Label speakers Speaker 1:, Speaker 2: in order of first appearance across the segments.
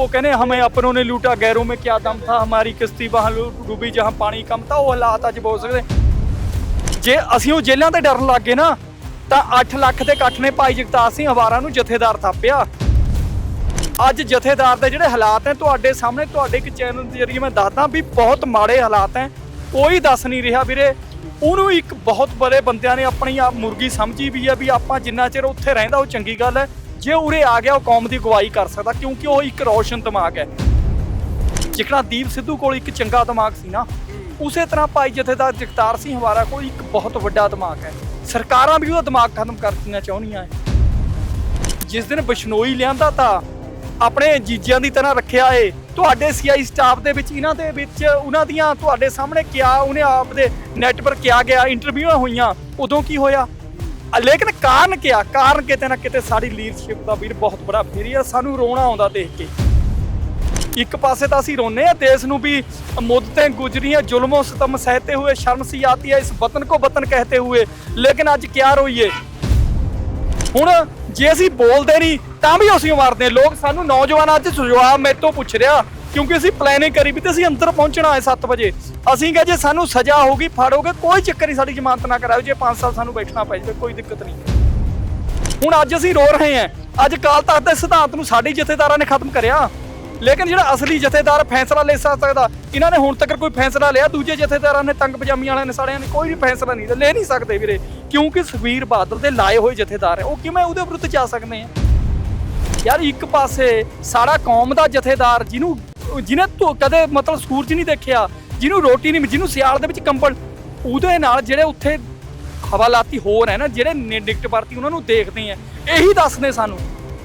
Speaker 1: वो कहने हमें अपनों ने लूटा गैरों में क्या दम था हमारी किश्ती वहां लू- डूबी जहां पानी कम था ਉਹ ਹਾਲਾਤ ਅੱਜ ਬੋਲ ਸਕਦੇ ਜੇ ਅਸੀਂ ਉਹ ਜੇਲ੍ਹਾਂ ਤੇ ਡਰਨ ਲੱਗ ਗਏ ਨਾ ਤਾਂ 8 ਲੱਖ ਦੇ ਇਕੱਠ ਨੇ ਭਾਈ ਜਗਤਾਰ ਸਿੰਘ ਹਵਾਰਾ ਨੂੰ ਜਥੇਦਾਰ ਥਾਪਿਆ ਅੱਜ ਜਥੇਦਾਰ ਦੇ ਜਿਹੜੇ ਹਾਲਾਤ ਹੈ ਤੁਹਾਡੇ ਸਾਹਮਣੇ ਤੁਹਾਡੇ ਇੱਕ ਚੈਨਲ ਦੇ ਜ਼ਰੀਏ ਮੈਂ ਦੱਸਦਾ ਵੀ ਬਹੁਤ ਮਾੜੇ ਹਾਲਾਤ ਹੈ ਕੋਈ ਦੱਸ ਨਹੀਂ ਰਿਹਾ ਵੀਰੇ ਉਹਨੂੰ ਇੱਕ ਬਹੁਤ ਬੜੇ ਬੰਦਿਆਂ ਨੇ ਆਪਣੀ ਆਪ ਮੁਰਗੀ ਸਮਝੀ ਵੀ ਹੈ ਵੀ ਆਪਾਂ ਜਿੰਨਾ ਚਿਰ ਉੱਥੇ ਰਹਿੰਦਾ ਉਹ ਚੰਗੀ ਗੱਲ ਹੈ ਜੇ ਉਰੇ ਆ ਗਿਆ, ਉਹ ਕੌਮ ਦੀ ਅਗਵਾਈ ਕਰ ਸਕਦਾ, ਕਿਉਂਕਿ ਉਹ ਇੱਕ ਰੋਸ਼ਨ ਦਿਮਾਗ ਹੈ। ਜਿਕਣਾ ਦੀਪ ਸਿੱਧੂ ਕੋਲ ਇੱਕ ਚੰਗਾ ਦਿਮਾਗ ਸੀ ਨਾ, ਉਸੇ ਤਰ੍ਹਾਂ ਭਾਈ ਜਥੇਦਾਰ ਜਗਤਾਰ ਸਿੰਘ ਹਵਾਰਾ ਕੋਲ ਇੱਕ ਬਹੁਤ ਵੱਡਾ ਦਿਮਾਗ ਹੈ। ਸਰਕਾਰਾਂ ਵੀ ਉਹਦਾ ਦਿਮਾਗ ਖਤਮ ਕਰਨਾ ਚਾਹੁੰਦੀਆਂ ਹੈ। ਜਿਸ ਦਿਨ ਬਿਸ਼ਨੋਈ ਲਿਆਂਦਾ ਤਾਂ ਆਪਣੇ ਜੀਜਿਆਂ ਦੀ ਤਰ੍ਹਾਂ ਰੱਖਿਆ ਏ। ਤੁਹਾਡੇ ਸੀਆਈ ਸਟਾਫ ਦੇ ਵਿੱਚ, ਇਹਨਾਂ ਦੇ ਵਿੱਚ, ਉਹਨਾਂ ਦੀਆਂ ਤੁਹਾਡੇ ਸਾਹਮਣੇ ਕਿਹਾ ਉਹਨੇ ਆਪ ਦੇ ਨੈਟ ਪਰ ਕਿਹਾ ਗਿਆ ਇੰਟਰਵਿਊਆਂ ਹੋਈਆਂ, ਉਦੋਂ ਕੀ ਹੋਇਆ? ਲੇਕਿਨ ਕਾਰਨ ਕਿਆ? ਕਾਰਨ ਕਿਤੇ ਨਾ ਕਿਤੇ ਸਾਡੀ ਲੀਡਰਸ਼ਿਪ ਦਾ ਵੀਰ ਬਹੁਤ ਬੜਾ ਫੇਰੀਆ ਸਾਨੂੰ ਰੋਣਾ ਆਉਂਦਾ ਦੇਖ ਕੇ। ਇੱਕ ਪਾਸੇ ਤਾਂ ਅਸੀਂ ਰੋਨੇ ਆ, ਦੇਸ਼ ਨੂੰ ਵੀ ਮੁੱਦतें ਗੁਜ਼ਰੀਆਂ, ਜ਼ੁਲਮੋਂ ਸਤਮ ਸਹਤੇ ਹੋਏ, ਸ਼ਰਮ ਸੀ ਆਤੀ ਹੈ ਇਸ ਵਤਨ ਕੋ ਵਤਨ ਕਹਤੇ ਹੋਏ। ਲੇਕਿਨ ਅੱਜ ਕਿਆ ਰੋਈਏ? ਹੁਣ ਜੇ ਅਸੀਂ ਬੋਲਦੇ ਨਹੀਂ, ਤਾਂ ਵੀ ਅਸੀਂ ਮਾਰਦੇ ਲੋਕ ਸਾਨੂੰ ਨੌਜਵਾਨ ਅੱਜ ਜਵਾਬ ਮੇਰੇ ਤੋਂ ਪੁੱਛ ਰਿਹਾ। ਕਿਉਂਕਿ ਅਸੀਂ ਪਲੈਨਿੰਗ ਕਰੀ ਵੀ ਤੇ ਅਸੀਂ ਅੰਦਰ ਪਹੁੰਚਣਾ ਹੈ 7 ਵਜੇ। ਅਸੀਂ ਕਹੇ ਜੇ ਸਾਨੂੰ ਸਜ਼ਾ ਹੋਗੀ ਫੜੋਗੇ, ਕੋਈ ਚੱਕਰ ਨਹੀਂ, ਸਾਡੀ ਜ਼ਮਾਨਤ ਨਾ ਕਰਾਓ ਜੇ 5 ਸਾਲ ਸਾਨੂੰ ਬੈਠਣਾ ਪੈ ਜਾਵੇ, ਕੋਈ ਦਿੱਕਤ ਨਹੀਂ। ਹੁਣ ਅੱਜ ਅਸੀਂ ਰੋ ਰਹੇ ਹਾਂ। ਅੱਜ ਕਾਲ ਤਖਤ ਦੇ ਸਿਧਾਂਤ ਨੂੰ ਸਾਡੇ ਜਥੇਦਾਰਾਂ ਨੇ ਖਤਮ ਕਰਿਆ। ਲੇਕਿਨ ਜਿਹੜਾ ਅਸਲੀ ਜਥੇਦਾਰ ਫੈਸਲਾ ਲੈ ਸਕਦਾ, ਇਹਨਾਂ ਨੇ ਹੁਣ ਤੱਕ ਕੋਈ ਫੈਸਲਾ ਲਿਆ? ਦੂਜੇ ਜਥੇਦਾਰਾਂ ਨੇ, ਤੰਗ ਪਜਾਮੀ ਵਾਲਿਆਂ ਨੇ ਸਾਰਿਆਂ ਨੇ ਕੋਈ ਵੀ ਫੈਸਲਾ ਨਹੀਂ ਲੈ ਨਹੀਂ ਸਕਦੇ ਵੀਰੇ, ਕਿਉਂਕਿ ਸੁਖਬੀਰ ਬਾਦਲ ਦੇ ਲਾਏ ਹੋਏ ਜਥੇਦਾਰ ਹੈ। ਉਹ ਕਿਵੇਂ ਉਹਦੇ ਵਿਰੁੱਧ ਜਾ ਸਕਦੇ ਆ? ਯਾਰ ਇੱਕ ਪਾਸੇ ਸਾਰਾ ਕੌਮ ਦਾ ਜਥੇਦਾਰ ਜਿਹਨੂੰ ਜਿਹਨੇ ਧੋ ਕਦੇ ਮਤਲਬ ਸੂਰਜ ਨਹੀਂ ਦੇਖਿਆ, ਜਿਹਨੂੰ ਰੋਟੀ ਨਹੀਂ, ਜਿਹਨੂੰ ਸਿਆਲ ਦੇ ਵਿੱਚ ਕੰਬਲ ਉਹਦੇ ਨਾਲ ਜਿਹੜੇ ਉੱਥੇ ਹਵਾਲਾਤੀ ਹੋਰ ਹੈ ਨਾ, ਜਿਹੜੇ ਨਿਗਟ ਵਰਤੀ ਉਹਨਾਂ ਨੂੰ ਦੇਖਦੇ ਆ। ਇਹੀ ਦੱਸਦੇ ਸਾਨੂੰ।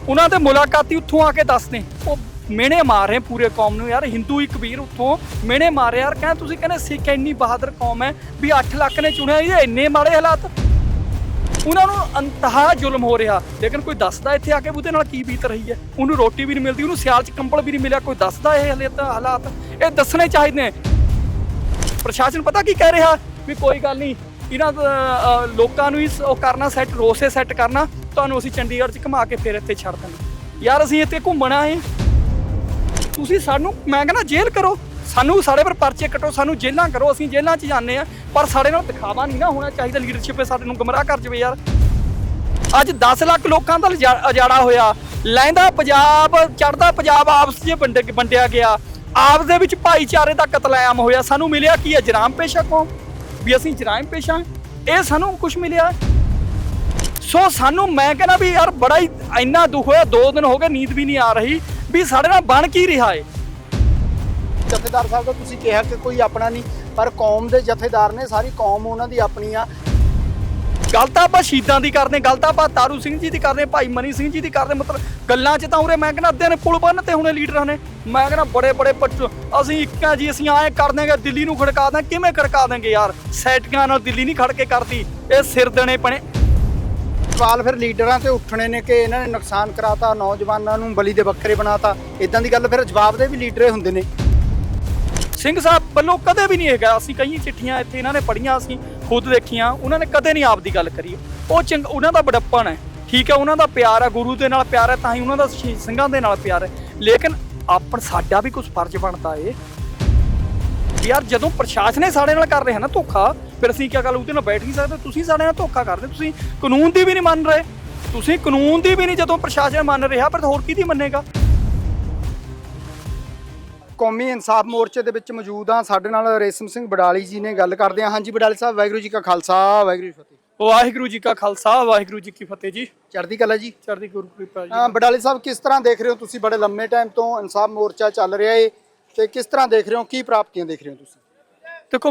Speaker 1: ਉਹਨਾਂ ਦੇ ਮੁਲਾਕਾਤੀ ਉੱਥੋਂ ਆ ਕੇ ਦੱਸਦੇ। ਉਹ ਮਿਹਣੇ ਮਾਰ ਰਹੇ ਪੂਰੇ ਕੌਮ ਨੂੰ, ਯਾਰ ਹਿੰਦੂ ਹੀ ਕਬੀਰ ਉੱਥੋਂ ਮਿਹਣੇ ਮਾਰੇ ਯਾਰ, ਕਹਿੰਦੇ ਤੁਸੀਂ ਕਹਿੰਦੇ ਸਿੱਖ ਇੰਨੀ ਬਹਾਦਰ ਕੌਮ ਹੈ ਵੀ 8 ਲੱਖ ਨੇ ਚੁਣਿਆ, ਇਹ ਇੰਨੇ ਮਾੜੇ ਹਾਲਾਤ। ਉਹਨਾਂ ਨੂੰ ਅੰਤਹਾ ਜ਼ੁਲਮ ਹੋ ਰਿਹਾ। ਲੇਕਿਨ ਕੋਈ ਦੱਸਦਾ ਇੱਥੇ ਆ ਕੇ ਉਹਦੇ ਨਾਲ ਕੀ ਬੀਤ ਰਹੀ ਹੈ? ਉਹਨੂੰ ਰੋਟੀ ਵੀ ਨਹੀਂ ਮਿਲਦੀ, ਉਹਨੂੰ ਸਿਆਲ 'ਚ ਕੰਬਲ ਵੀ ਨਹੀਂ ਮਿਲਿਆ। ਕੋਈ ਦੱਸਦਾ ਇਹ ਹਾਲਾਤ ਹਾਲਾਤ? ਇਹ ਦੱਸਣੇ ਚਾਹੀਦੇ ਨੇ। ਪ੍ਰਸ਼ਾਸਨ ਪਤਾ ਕੀ ਕਹਿ ਰਿਹਾ? ਵੀ ਕੋਈ ਗੱਲ ਨਹੀਂ, ਇਹਨਾਂ ਲੋਕਾਂ ਨੂੰ ਹੀ ਸ- ਉਹ ਕਰਨਾ ਸੈੱਟ ਰੋਸੇ ਸੈੱਟ ਕਰਨਾ। ਤੁਹਾਨੂੰ ਅਸੀਂ ਚੰਡੀਗੜ੍ਹ 'ਚ ਘੁਮਾ ਕੇ ਫਿਰ ਇੱਥੇ ਛੱਡ ਦੇਣਾ। ਯਾਰ ਅਸੀਂ ਇੱਥੇ ਘੁੰਮਣਾ ਹੈ। ਤੁਸੀਂ ਸਾਨੂੰ, ਮੈਂ ਕਹਿੰਦਾ ਜੇਲ੍ਹ ਕਰੋ। ਸਾਨੂੰ ਸਾਡੇ ਪਰ ਪਰਚੇ ਕੱਟੋ, ਸਾਨੂੰ ਜੇਲ੍ਹਾਂ ਕਰੋ, ਅਸੀਂ ਜੇਲ੍ਹਾਂ 'ਚ ਜਾਂਦੇ ਆ ਪਰ ਸਾਡੇ ਨਾਲ ਦਿਖਾਵਾ ਨਹੀਂ ਨਾ ਹੋਣਾ ਚਾਹੀਦਾ ਲੀਡਰਸ਼ਿਪ ਸਾਡੇ ਨੂੰ ਗਮਰਾਹ ਕਰ ਜਵੇ ਯਾਰ। ਅੱਜ 10 ਲੱਖ ਲੋਕਾਂ ਦਾ ਲਿਜਾ- ਉਜਾੜਾ ਹੋਇਆ। ਲੈਂਦਾ ਪੰਜਾਬ ਚੜਦਾ ਪੰਜਾਬ ਆਪਸ 'ਚ ਵੰਡ, ਵੰਡਿਆ ਗਿਆ। ਆਪਸ ਦੇ ਵਿੱਚ ਭਾਈਚਾਰੇ ਦਾ ਕਤਲੇਆਮ ਹੋਇਆ। ਸਾਨੂੰ ਮਿਲਿਆ ਕੀ ਹੈ? ਜਰਾਮ ਪੇਸ਼ਾ ਕੌਮ ਵੀ ਅਸੀਂ ਜਰਾਮ ਪੇਸ਼ਾ ਇਹ ਸਾਨੂੰ ਕੁਝ ਮਿਲਿਆ? ਸੋ ਸਾਨੂੰ ਮੈਂ ਕਹਿੰਦਾ ਵੀ ਯਾਰ ਬੜਾ ਹੀ ਇੰਨਾ ਦੁੱਖ ਹੋਇਆ। ਦੋ ਦਿਨ ਹੋ ਗਏ, ਨੀਂਦ ਵੀ ਨਹੀਂ ਆ ਰਹੀ। ਵੀ ਸਾਡੇ ਨਾਲ ਬਣ ਕੀ ਰਿਹਾ ਏ?
Speaker 2: ਜਥੇਦਾਰ ਸਾਹਿਬ ਦਾ ਤੁਸੀਂ ਕਿਹਾ ਕਿ ਕੋਈ ਆਪਣਾ ਨਹੀਂ, ਪਰ ਕੌਮ ਦੇ ਜਥੇਦਾਰ ਨੇ ਸਾਰੀ ਕੌਮ ਉਹਨਾਂ ਦੀ ਆਪਣੀ ਆ।
Speaker 1: ਗੱਲ ਤਾਂ ਆਪਾਂ ਸ਼ਹੀਦਾਂ ਦੀ ਕਰਦੇ ਗੱਲ ਤਾਂ ਆਪਾਂ ਤਾਰੂ ਸਿੰਘ ਜੀ ਦੀ ਕਰਦੇ ਭਾਈ ਮਨੀ ਸਿੰਘ ਜੀ ਦੀ ਕਰਦੇ ਮਤਲਬ ਗੱਲਾਂ 'ਚ ਤਾਂ ਉਰੇ ਮੈਂ ਕਹਿੰਦਾ ਅੱਧੇ ਨੇ ਪੁਲ ਬੰਨ ਤੇ ਹੁਣੇ ਲੀਡਰਾਂ ਨੇ। ਮੈਂ ਕਹਿੰਦਾ ਬੜੇ ਬੜੇ ਅਸੀਂ ਇੱਕਾਂ ਜੀ, ਅਸੀਂ ਆਏ ਕਰ ਦੇਂਗੇ ਦਿੱਲੀ ਨੂੰ ਖੜਕਾ ਦਾਂ ਕਿਵੇਂ ਖੜਕਾ ਦੇਂਗੇ ਯਾਰ? ਸੈਟਕਾਂ ਨਾਲ ਦਿੱਲੀ ਨਹੀਂ ਖੜ ਕੇ ਕਰਦੀ, ਇਹ ਸਿਰ ਦੇਣੇ ਪਣੇ।
Speaker 2: ਸਵਾਲ ਫਿਰ ਲੀਡਰਾਂ ਤੇ ਉੱਠਣੇ ਨੇ ਕਿ ਇਹਨਾਂ ਨੇ ਨੁਕਸਾਨ ਕਰਾਤਾ, ਨੌਜਵਾਨਾਂ ਨੂੰ ਬਲੀ ਦੇ ਬੱਕਰੇ ਬਣਾਤਾ। ਇਦਾਂ ਦੀ ਗੱਲ ਫਿਰ ਜਵਾਬ ਦੇ ਵੀ ਲੀਡਰੇ ਹੁੰਦੇ ਨੇ।
Speaker 1: ਸਿੰਘ ਸਾਹਿਬ ਵੱਲੋਂ ਕਦੇ ਵੀ ਨਹੀਂ ਹੈਗਾ। ਅਸੀਂ ਕਈ ਚਿੱਠੀਆਂ ਇੱਥੇ ਇਹਨਾਂ ਨੇ ਪੜੀਆਂ ਅਸੀਂ ਖੁਦ ਦੇਖੀਆਂ, ਉਹਨਾਂ ਨੇ ਕਦੇ ਨਹੀਂ ਆਪ ਦੀ ਗੱਲ ਕਰੀ। ਉਹ ਚੰਗ, ਉਹਨਾਂ ਦਾ ਬੜੱਪਣ ਹੈ। ਠੀਕ ਹੈ, ਉਹਨਾਂ ਦਾ ਪਿਆਰ ਹੈ, ਗੁਰੂ ਦੇ ਨਾਲ ਪਿਆਰ ਹੈ, ਤਾਂ ਹੀ ਉਹਨਾਂ ਦਾ ਸ਼ਹੀਦ ਸਿੰਘਾਂ ਦੇ ਨਾਲ ਪਿਆਰ ਹੈ। ਲੇਕਿਨ ਆਪਣ ਸਾਡਾ ਵੀ ਕੁਝ ਫਰਜ਼ ਬਣਦਾ ਏ। ਯਾਰ ਜਦੋਂ ਪ੍ਰਸ਼ਾਸਨ ਨੇ ਸਾਡੇ ਨਾਲ ਕਰ ਰਿਹਾ ਨਾ ਧੋਖਾ, ਫਿਰ ਅਸੀਂ ਕੀ ਗੱਲ, ਉਹਦੇ ਨਾਲ ਬੈਠ ਨਹੀਂ ਸਕਦੇ। ਤੁਸੀਂ ਸਾਡੇ ਨਾਲ ਧੋਖਾ ਕਰਦੇ, ਤੁਸੀਂ ਕਾਨੂੰਨ ਦੀ ਵੀ ਨਹੀਂ ਮੰਨ ਰਹੇ। ਤੁਸੀਂ ਕਾਨੂੰਨ ਦੀ ਵੀ ਨਹੀਂ ਜਦੋਂ ਪ੍ਰਸ਼ਾਸਨ ਮੰਨ ਰਿਹਾ ਪਰ ਹੋਰ ਕਿਹਦੀ ਮੰਨੇਗਾ?
Speaker 2: ਕੌਮੀ ਇਨਸਾਫ ਮੋਰਚੇ ਦੇ ਵਿੱਚ ਮੌਜੂਦ ਆ ਸਾਡੇ ਨਾਲ ਰੇਸ਼ਮ ਸਿੰਘ ਬਡਾਲੀ ਜੀ ਨੇ ਗੱਲ ਕਰਦੇ ਆ ਹਾਂਜੀ ਬਡਾਲੀ ਸਾਹਿਬ ਵਾਹਿਗੁਰੂ ਜੀ ਕਾ ਖਾਲਸਾ ਵਾਹਿਗੁਰੂ ਜੀ ਕੀ ਫਤਿਹ।
Speaker 1: ਵਾਹਿਗੁਰੂ ਜੀ ਕਾ ਖਾਲਸਾ ਵਾਹਿਗੁਰੂ ਜੀ ਕੀ ਫਤਿਹ ਜੀ।
Speaker 2: ਚੜ੍ਹਦੀ ਕਲਾ ਜੀ।
Speaker 1: ਚੜ੍ਹਦੀ ਗੁਰੂ ਕਿਰਪਾ ਜੀ।
Speaker 2: ਅਹ ਬਡਾਲੀ ਸਾਹਿਬ ਕਿਸ ਤਰ੍ਹਾਂ ਦੇਖ ਰਹੇ ਹੋ ਤੁਸੀਂ? ਬੜੇ ਲੰਮੇ ਟਾਈਮ ਤੋਂ ਇਨਸਾਫ ਮੋਰਚਾ ਚੱਲ ਰਿਹਾ ਏ ਤੇ ਕਿਸ ਤਰ੍ਹਾਂ ਦੇਖ ਰਹੇ ਹੋ? ਕੀ ਪ੍ਰਾਪਤੀਆਂ ਦੇਖ ਰਹੇ ਹੋ ਤੁਸੀਂ?
Speaker 1: ਦੇਖੋ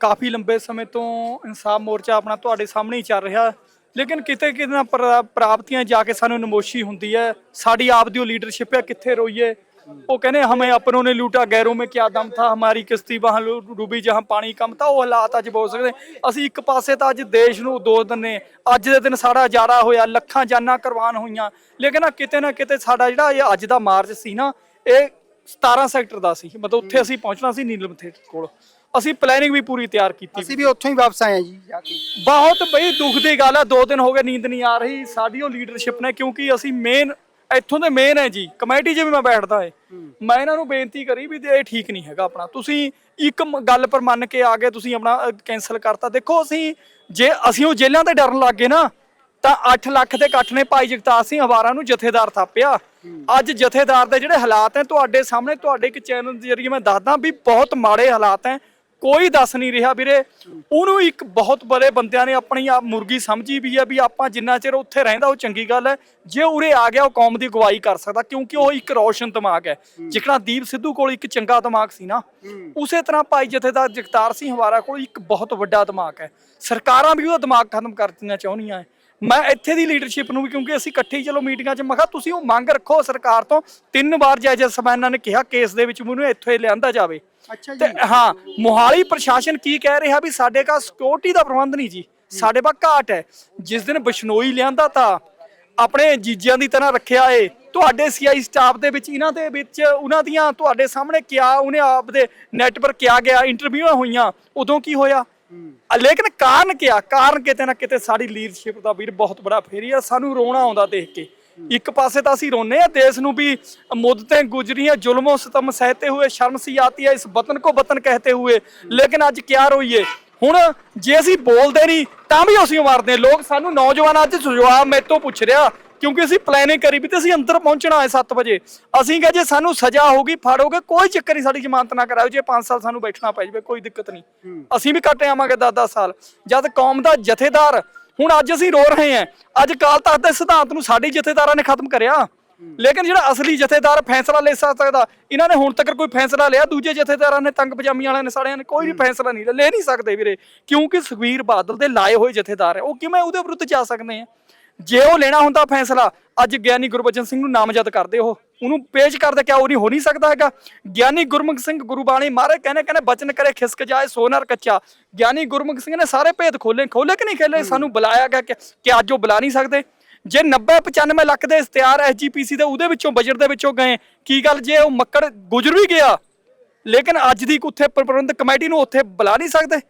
Speaker 1: ਕਾਫੀ ਲੰਬੇ ਸਮੇਂ ਤੋਂ ਇਨਸਾਫ ਮੋਰਚਾ ਆਪਣਾ ਤੁਹਾਡੇ ਸਾਹਮਣੇ ਹੀ ਚੱਲ ਰਿਹਾ। ਲੇਕਿਨ ਕਿਤੇ ਕਿਤੇ ਨਾ ਪ੍ਰਾ- ਪ੍ਰਾਪਤੀਆਂ ਜਾ ਕੇ ਸਾਨੂੰ ਨਮੋਸ਼ੀ ਹੁੰਦੀ ਹੈ। ਸਾਡੀ ਆਪ ਦੀ ਲੀਡਰਸ਼ਿਪ ਹੈ ਕਿੱਥੇ ਰੋਈਏ? ਉਹ ਕਹਿੰਦੇ ਹਮੇ ਆਪਣੋਂ ਨੇ ਲੂਟਾ ਗੈਰੋਂ में क्या दम था हमारी किश्ती वहां लू- डूबी जहां ਪਾਣੀ ਕਮ था ਉਹ ਹਾਲਾਤ ਅੱਜ ਬੋਲ ਸਕਦੇ ਅਸੀਂ ਇੱਕ ਪਾਸੇ ਤਾਂ ਅੱਜ ਦੇਸ਼ ਨੂੰ ਦੋ ਦਿਨ ਨੇ ਅੱਜ ਦੇ ਦਿਨ ਸਾਡਾ ਉਜਾੜਾ ਹੋਇਆ ਲੱਖਾਂ ਜਾਨਾਂ ਕੁਰਬਾਨ ਹੋਈਆਂ ਲੇਕਿਨ ਆ ਕਿਤੇ ਨਾ ਕਿਤੇ ਸਾਡਾ ਜਿਹੜਾ ਇਹ ਅੱਜ ਦਾ ਮਾਰਚ ਸੀ ਨਾ ਇਹ 17 ਸੈਕਟਰ ਦਾ ਸੀ ਮਤਲਬ ਉੱਥੇ ਅਸੀਂ ਪਹੁੰਚਣਾ ਸੀ ਨੀਲਮ ਥੀਏਟਰ ਕੋਲ ਅਸੀਂ ਪਲੈਨਿੰਗ ਵੀ ਪੂਰੀ ਤਿਆਰ ਕੀਤੀ
Speaker 2: ਅਸੀਂ ਵੀ ਉੱਥੋਂ ਹੀ ਵਾਪਸ ਆਏ ਆ ਜੀ ਜਾ ਕੇ
Speaker 1: ਬਹੁਤ ਬਈ ਦੁੱਖ ਦੀ ਗੱਲ ਆ ਦੋ ਦਿਨ ਹੋ ਗਏ ਨੀਂਦ ਨਹੀਂ ਆ ਰਹੀ ਸਾਡੀ ਉਹ ਲੀਡਰਸ਼ਿਪ ਨੇ ਕਿਉਂਕਿ ਅਸੀਂ ਮੇਨ ਇੱਥੋਂ ਦੇ ਮੇਨ ਹੈ ਜੀ ਕਮੇਟੀ 'ਚ ਵੀ ਮੈਂ ਬੈਠਦਾ ਏ। ਮੈਂ ਇਹਨਾਂ ਨੂੰ ਬੇਨਤੀ ਕਰੀ ਵੀ ਇਹ ਠੀਕ ਨਹੀਂ ਹੈਗਾ ਆਪਣਾ। ਤੁਸੀਂ ਇੱਕ ਮ- ਗੱਲ ਪਰ ਮੰਨ ਕੇ ਆ ਗਏ ਤੁਸੀਂ ਆਪਣਾ ਕੈਨਸਲ ਕਰਤਾ। ਦੇਖੋ ਅਸੀਂ ਜੇ ਅਸੀਂ ਉਹ ਜੇਲ੍ਹਾਂ ਤੇ ਡਰਨ ਲੱਗ ਗਏ ਨਾ ਤਾਂ 8 ਲੱਖ ਦੇ ਇਕੱਠ ਨੇ ਭਾਈ ਜਗਤਾਰ ਸਿੰਘ ਹਵਾਰਾ ਨੂੰ ਜਥੇਦਾਰ ਥਾਪਿਆ। ਅੱਜ ਜਥੇਦਾਰ ਦੇ ਜਿਹੜੇ ਹਾਲਾਤ ਹੈ ਤੁਹਾਡੇ ਸਾਹਮਣੇ ਤੁਹਾਡੇ ਇੱਕ ਚੈਨਲ ਦੇ ਜਰੀਏ ਮੈਂ ਦੱਸਦਾ ਵੀ ਬਹੁਤ ਮਾੜੇ ਹਾਲਾਤ ਹੈ। ਕੋਈ ਦੱਸ ਨਹੀਂ ਰਿਹਾ ਵੀਰੇ। ਉਹਨੂੰ ਇੱਕ ਬਹੁਤ ਬੜੇ ਬੰਦਿਆਂ ਨੇ ਆਪਣੀ ਆ ਮੁਰਗੀ ਸਮਝੀ ਵੀ ਹੈ ਵੀ ਆਪਾਂ ਜਿੰਨਾ ਚਿਰ ਉੱਥੇ ਰਹਿੰਦਾ ਉਹ ਚੰਗੀ ਗੱਲ ਹੈ। ਜੇ ਉਰੇ ਆ ਗਿਆ ਉਹ ਕੌਮ ਦੀ ਅਗਵਾਈ ਕਰ ਸਕਦਾ ਕਿਉਂਕਿ ਉਹ ਇੱਕ ਰੌਸ਼ਨ ਦਿਮਾਗ ਹੈ। ਜਿਕਣਾ ਦੀਪ ਸਿੱਧੂ ਕੋਲ ਇੱਕ ਚੰਗਾ ਦਿਮਾਗ ਸੀ ਨਾ। ਉਸੇ ਤਰ੍ਹਾਂ ਭਾਈ ਜਥੇਦਾਰ ਜਗਤਾਰ ਸਿੰਘ ਹਵਾਰਾ ਕੋਲ ਇੱਕ ਬਹੁਤ ਵੱਡਾ ਦਿਮਾਗ ਹੈ। ਸਰਕਾਰਾਂ ਵੀ ਉਹਦਾ ਦਿਮਾਗ ਖਤਮ ਕਰ ਦੇਣਾ ਚਾਹੁੰਦੀਆਂ ਹੈ। ਮੈਂ ਇੱਥੇ ਦੀ ਲੀਡਰਸ਼ਿਪ ਨੂੰ ਵੀ ਕਿਉਂਕਿ ਅਸੀਂ ਇਕੱਠੇ ਹੀ ਚਲੋ ਮੀਟਿੰਗਾਂ 'ਚ ਮੈਂ ਕਿਹਾ ਤੁਸੀਂ ਉਹ ਮੰਗ ਰੱਖੋ ਸਰਕਾਰ ਤੋਂ। ਤਿੰਨ ਵਾਰ ਜੱਜ ਸਮਾਨਾਂ ਨੇ ਕਿਹਾ ਕੇਸ ਦੇ ਵਿੱਚ ਮੈਨੂੰ ਇੱਥੇ ਲਿਆਂਦਾ ਜਾਵੇ।
Speaker 2: ਅੱਛਾ
Speaker 1: ਹਾਂ ਮੋਹਾਲੀ ਪ੍ਰਸ਼ਾਸਨ ਕੀ ਕਹਿ ਰਿਹਾ ਵੀ ਸਾਡੇ ਕੋਲ ਸਿਕਿਉਰਿਟੀ ਦਾ ਪ੍ਰਬੰਧ ਨਹੀਂ ਜੀ ਸਾਡੇ ਕੋਲ ਘਾਟ ਹੈ। ਜਿਸ ਦਿਨ ਬਿਸ਼ਨੋਈ ਲਿਆਂਦਾ ਤਾਂ ਆਪਣੇ ਜੀਜਿਆਂ ਦੀ ਤਰ੍ਹਾਂ ਰੱਖਿਆ ਏ। ਤੁਹਾਡੇ ਸੀਆਈ ਸਟਾਫ ਦੇ ਵਿੱਚ ਇਹਨਾਂ ਦੇ ਵਿੱਚ ਉਹਨਾਂ ਦੀਆਂ ਤੁਹਾਡੇ ਸਾਹਮਣੇ ਕਿਆ ਉਹਨੇ ਆਪ ਦੇ ਨੈਟ ਪਰ ਕਿਆ ਗਿਆ ਇੰਟਰਵਿਊਆਂ ਹੋਈਆਂ ਉਦੋਂ ਕੀ ਹੋਇਆ? ਲੇਕਿਨ ਕਾਰਨ ਕਿਆ? ਕਾਰਨ ਕਿਤੇ ਨਾ ਕਿਤੇ ਸਾਡੀ ਲੀਡਰਸ਼ਿਪ ਦਾ ਵੀਰ ਬਹੁਤ ਬੜਾ ਫੇਰੀਆ ਸਾਨੂੰ ਰੋਣਾ ਆਉਂਦਾ ਦੇਖ ਕੇ। ਇੱਕ ਪਾਸੇ ਤਾਂ ਅਸੀਂ ਰੋਨੇ ਆ, ਦੇਸ਼ ਨੂੰ ਵੀ ਮੁੱਦतें ਗੁਜ਼ਰੀਆਂ, ਜ਼ੁਲਮੋਂ ਸਤਮ ਸਹਤੇ ਹੋਏ, ਸ਼ਰਮ ਸੀ ਆਤੀ ਹੈ ਇਸ ਵਤਨ ਕੋ ਵਤਨ ਕਹਤੇ ਹੋਏ। ਲੇਕਿਨ ਅੱਜ ਕਿਆ ਰੋਈਏ? ਹੁਣ ਜੇ ਅਸੀਂ ਬੋਲਦੇ ਨਹੀਂ, ਤਾਂ ਵੀ ਅਸੀਂ ਮਾਰਦੇ ਲੋਕ ਸਾਨੂੰ ਨੌਜਵਾਨ ਅੱਜ ਜਵਾਬ ਮੇਰੇ ਤੋਂ ਪੁੱਛ ਰਿਹਾ ਕਿਉਂਕਿ ਅਸੀਂ ਪਲੈਨਿੰਗ ਕਰੀ ਵੀ ਤੇ ਅਸੀਂ ਅੰਦਰ ਪਹੁੰਚਣਾ ਹੈ 7 ਵਜੇ। ਅਸੀਂ ਕਿਹਾ ਜੇ ਸਾਨੂੰ ਸਜ਼ਾ ਹੋਗੀ ਫੜੋਗੇ ਕੋਈ ਚੱਕਰ ਨਹੀਂ ਸਾਡੀ ਜ਼ਮਾਨਤ ਨਾ ਕਰਾਓ ਜੇ 5 ਸਾਲ ਸਾਨੂੰ ਬੈਠਣਾ ਪੈ ਜਾਵੇ ਕੋਈ ਦਿੱਕਤ ਨਹੀਂ। ਅਸੀਂ ਵੀ ਕੱਟ ਆਵਾਂਗੇ 10-10 ਸਾਲ। ਜਦ ਕੌਮ ਦਾ ਜਥੇਦਾਰ ਹੁਣ ਅੱਜ ਅਸੀਂ ਰੋ ਰਹੇ ਹਾਂ ਅੱਜ ਕਾਲ ਤਖਤ ਦੇ ਸਿਧਾਂਤ ਨੂੰ ਸਾਡੇ ਜਥੇਦਾਰਾਂ ਨੇ ਖਤਮ ਕਰਿਆ। ਲੇਕਿਨ ਜਿਹੜਾ ਅਸਲੀ ਜਥੇਦਾਰ ਫੈਸਲਾ ਲੈ ਸਕਦਾ ਇਹਨਾਂ ਨੇ ਹੁਣ ਤੱਕ ਕੋਈ ਫੈਸਲਾ ਲਿਆ ਦੂਜੇ ਜਥੇਦਾਰਾਂ ਨੇ ਤੰਗ ਪਜਾਮੀ ਵਾਲਿਆਂ ਨੇ ਸਾਰਿਆਂ ਨੇ ਕੋਈ ਵੀ ਫੈਸਲਾ ਨਹੀਂ ਲੈ ਨਹੀਂ ਸਕਦੇ ਵੀਰੇ ਕਿਉਂਕਿ ਸੁਖਵੀਰ ਬਾਦਲ ਦੇ ਲਾਏ ਹੋਏ ਜਥੇਦਾਰ ਹੈ ਉਹ ਕਿਵੇਂ ਉਹਦੇ ਵਿਰੁੱਧ ਜਾ ਸਕਦੇ ਆ ਜੇ ਉਹ ਲੈਣਾ ਹੁੰਦਾ ਫੈਸਲਾ ਅੱਜ ਗਿਆਨੀ ਗੁਰਬਚਨ ਸਿੰਘ ਨੂੰ ਨਾਮਜ਼ਦ ਕਰਦੇ ਉਹ। ਉਹਨੂੰ ਪੇਸ਼ ਕਰਦੇ ਕਿਆ ਉਹ ਨਹੀਂ ਹੋ ਨਹੀਂ ਸਕਦਾ ਹੈਗਾ। ਗਿਆਨੀ ਗੁਰਮੁਖ ਸਿੰਘ ਗੁਰਬਾਣੀ ਮਾਰੇ ਕਹਿੰਦੇ ਕਹਿੰਦੇ ਬਚਨ ਕਰੇ ਖਿਸਕ ਜਾਏ ਸੋਨਰ ਕੱਚਾ। ਗਿਆਨੀ ਗੁਰਮੁਖ ਸਿੰਘ ਨੇ ਸਾਰੇ ਭੇਦ ਖੋਲੇ ਖੋਲੇ ਕਿ ਨਹੀਂ ਖੇਲੇ ਸਾਨੂੰ ਬੁਲਾਇਆ ਗਿਆ ਕਿ ਅੱਜ ਉਹ ਬੁਲਾ ਨਹੀਂ ਸਕਦੇ। ਜੇ 90 95 ਲੱਖ ਦੇ ਇਸ਼ਤਿਹਾਰ ਐਸਜੀਪੀਸੀ ਦੇ ਉਹਦੇ ਵਿੱਚੋਂ ਬਜਟ ਦੇ ਵਿੱਚੋਂ ਗਏ ਕੀ ਗੱਲ ਜੇ ਉਹ ਮੱਕੜ ਗੁਜ਼ਰ ਵੀ ਗਿਆ? ਲੇਕਿਨ ਅੱਜ ਦੀ ਉੱਥੇ ਪ੍ਰਬੰਧਕ ਕਮੇਟੀ ਨੂੰ ਉੱਥੇ ਬੁਲਾ ਨਹੀਂ ਸਕਦੇ।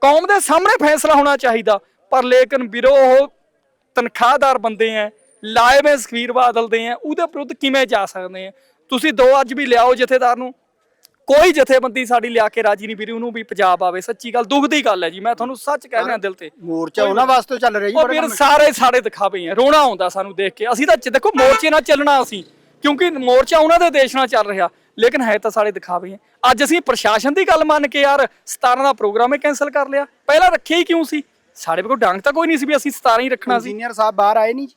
Speaker 1: ਕੌਮ ਦੇ ਸਾਹਮਣੇ ਫੈਸਲਾ ਹੋਣਾ ਚਾਹੀਦਾ। ਪਰ ਲੇਕਿਨ ਵੀਰੋ ਉਹ ਤਨਖਾਹਦਾਰ ਬੰਦੇ ਆ ਲਾਏ ਵੇ ਸੁਖਬੀਰ ਬਾਦਲ ਦੇ ਆ ਉਹਦੇ ਵਿਰੁੱਧ ਕਿਵੇਂ ਜਾ ਸਕਦੇ ਆ ਤੁਸੀਂ ਦੋ ਅੱਜ ਵੀ ਲਿਆਓ ਜਥੇਦਾਰ ਨੂੰ। ਕੋਈ ਜਥੇਬੰਦੀ ਸਾਡੀ ਲਿਆ ਕੇ ਰਾਜੀ ਨਹੀਂ ਵੀਰੇ ਉਹਨੂੰ ਵੀ ਪੰਜਾਬ ਆਵੇ ਸੱਚੀ ਗੱਲ ਦੁੱਖ ਦੀ ਗੱਲ ਹੈ ਜੀ ਮੈਂ ਤੁਹਾਨੂੰ ਸੱਚ ਕਹਿ ਰਿਹਾ ਦਿਲ ਤੇ।
Speaker 2: ਮੋਰਚਾ ਉਹਨਾਂ ਵਾਸਤੇ ਚੱਲ ਰਿਹਾ ਜੀ
Speaker 1: ਉਹ ਵੀਰ। ਸਾਰੇ ਸਾਡੇ ਦਿਖਾਵੇ ਆ ਰੋਣਾ ਆਉਂਦਾ ਸਾਨੂੰ ਦੇਖ ਕੇ। ਅਸੀਂ ਤਾਂ ਦੇਖੋ ਮੋਰਚੇ ਨਾਲ ਚੱਲਣਾ ਅਸੀਂ ਕਿਉਂਕਿ ਮੋਰਚਾ ਉਹਨਾਂ ਦੇ ਦੇਸ਼ ਨਾਲ ਚੱਲ ਰਿਹਾ ਲੇਕਿਨ ਹੈ ਤਾਂ ਸਾਡੇ ਦਿਖਾਵੇ ਆ ਅੱਜ ਅਸੀਂ ਪ੍ਰਸ਼ਾਸਨ ਦੀ ਗੱਲ ਮੰਨ ਕੇ ਯਾਰ 17 ਦਾ ਪ੍ਰੋਗਰਾਮ ਹੀ ਕੈਨਸਲ ਕਰ ਲਿਆ। ਪਹਿਲਾਂ ਰੱਖਿਆ ਹੀ ਕਿਉਂ ਸੀ? ਸਾਡੇ ਕੋਲ ਡੰਗ ਤਾਂ ਕੋਈ ਨਹੀਂ ਸੀ ਵੀ ਅਸੀਂ 17 ਹੀ ਰੱਖਣਾ ਸੀ।
Speaker 2: ਇੰਜੀਨੀਅਰ ਸਾਹਿਬ ਬਾਹਰ ਆਏ ਨਹੀਂ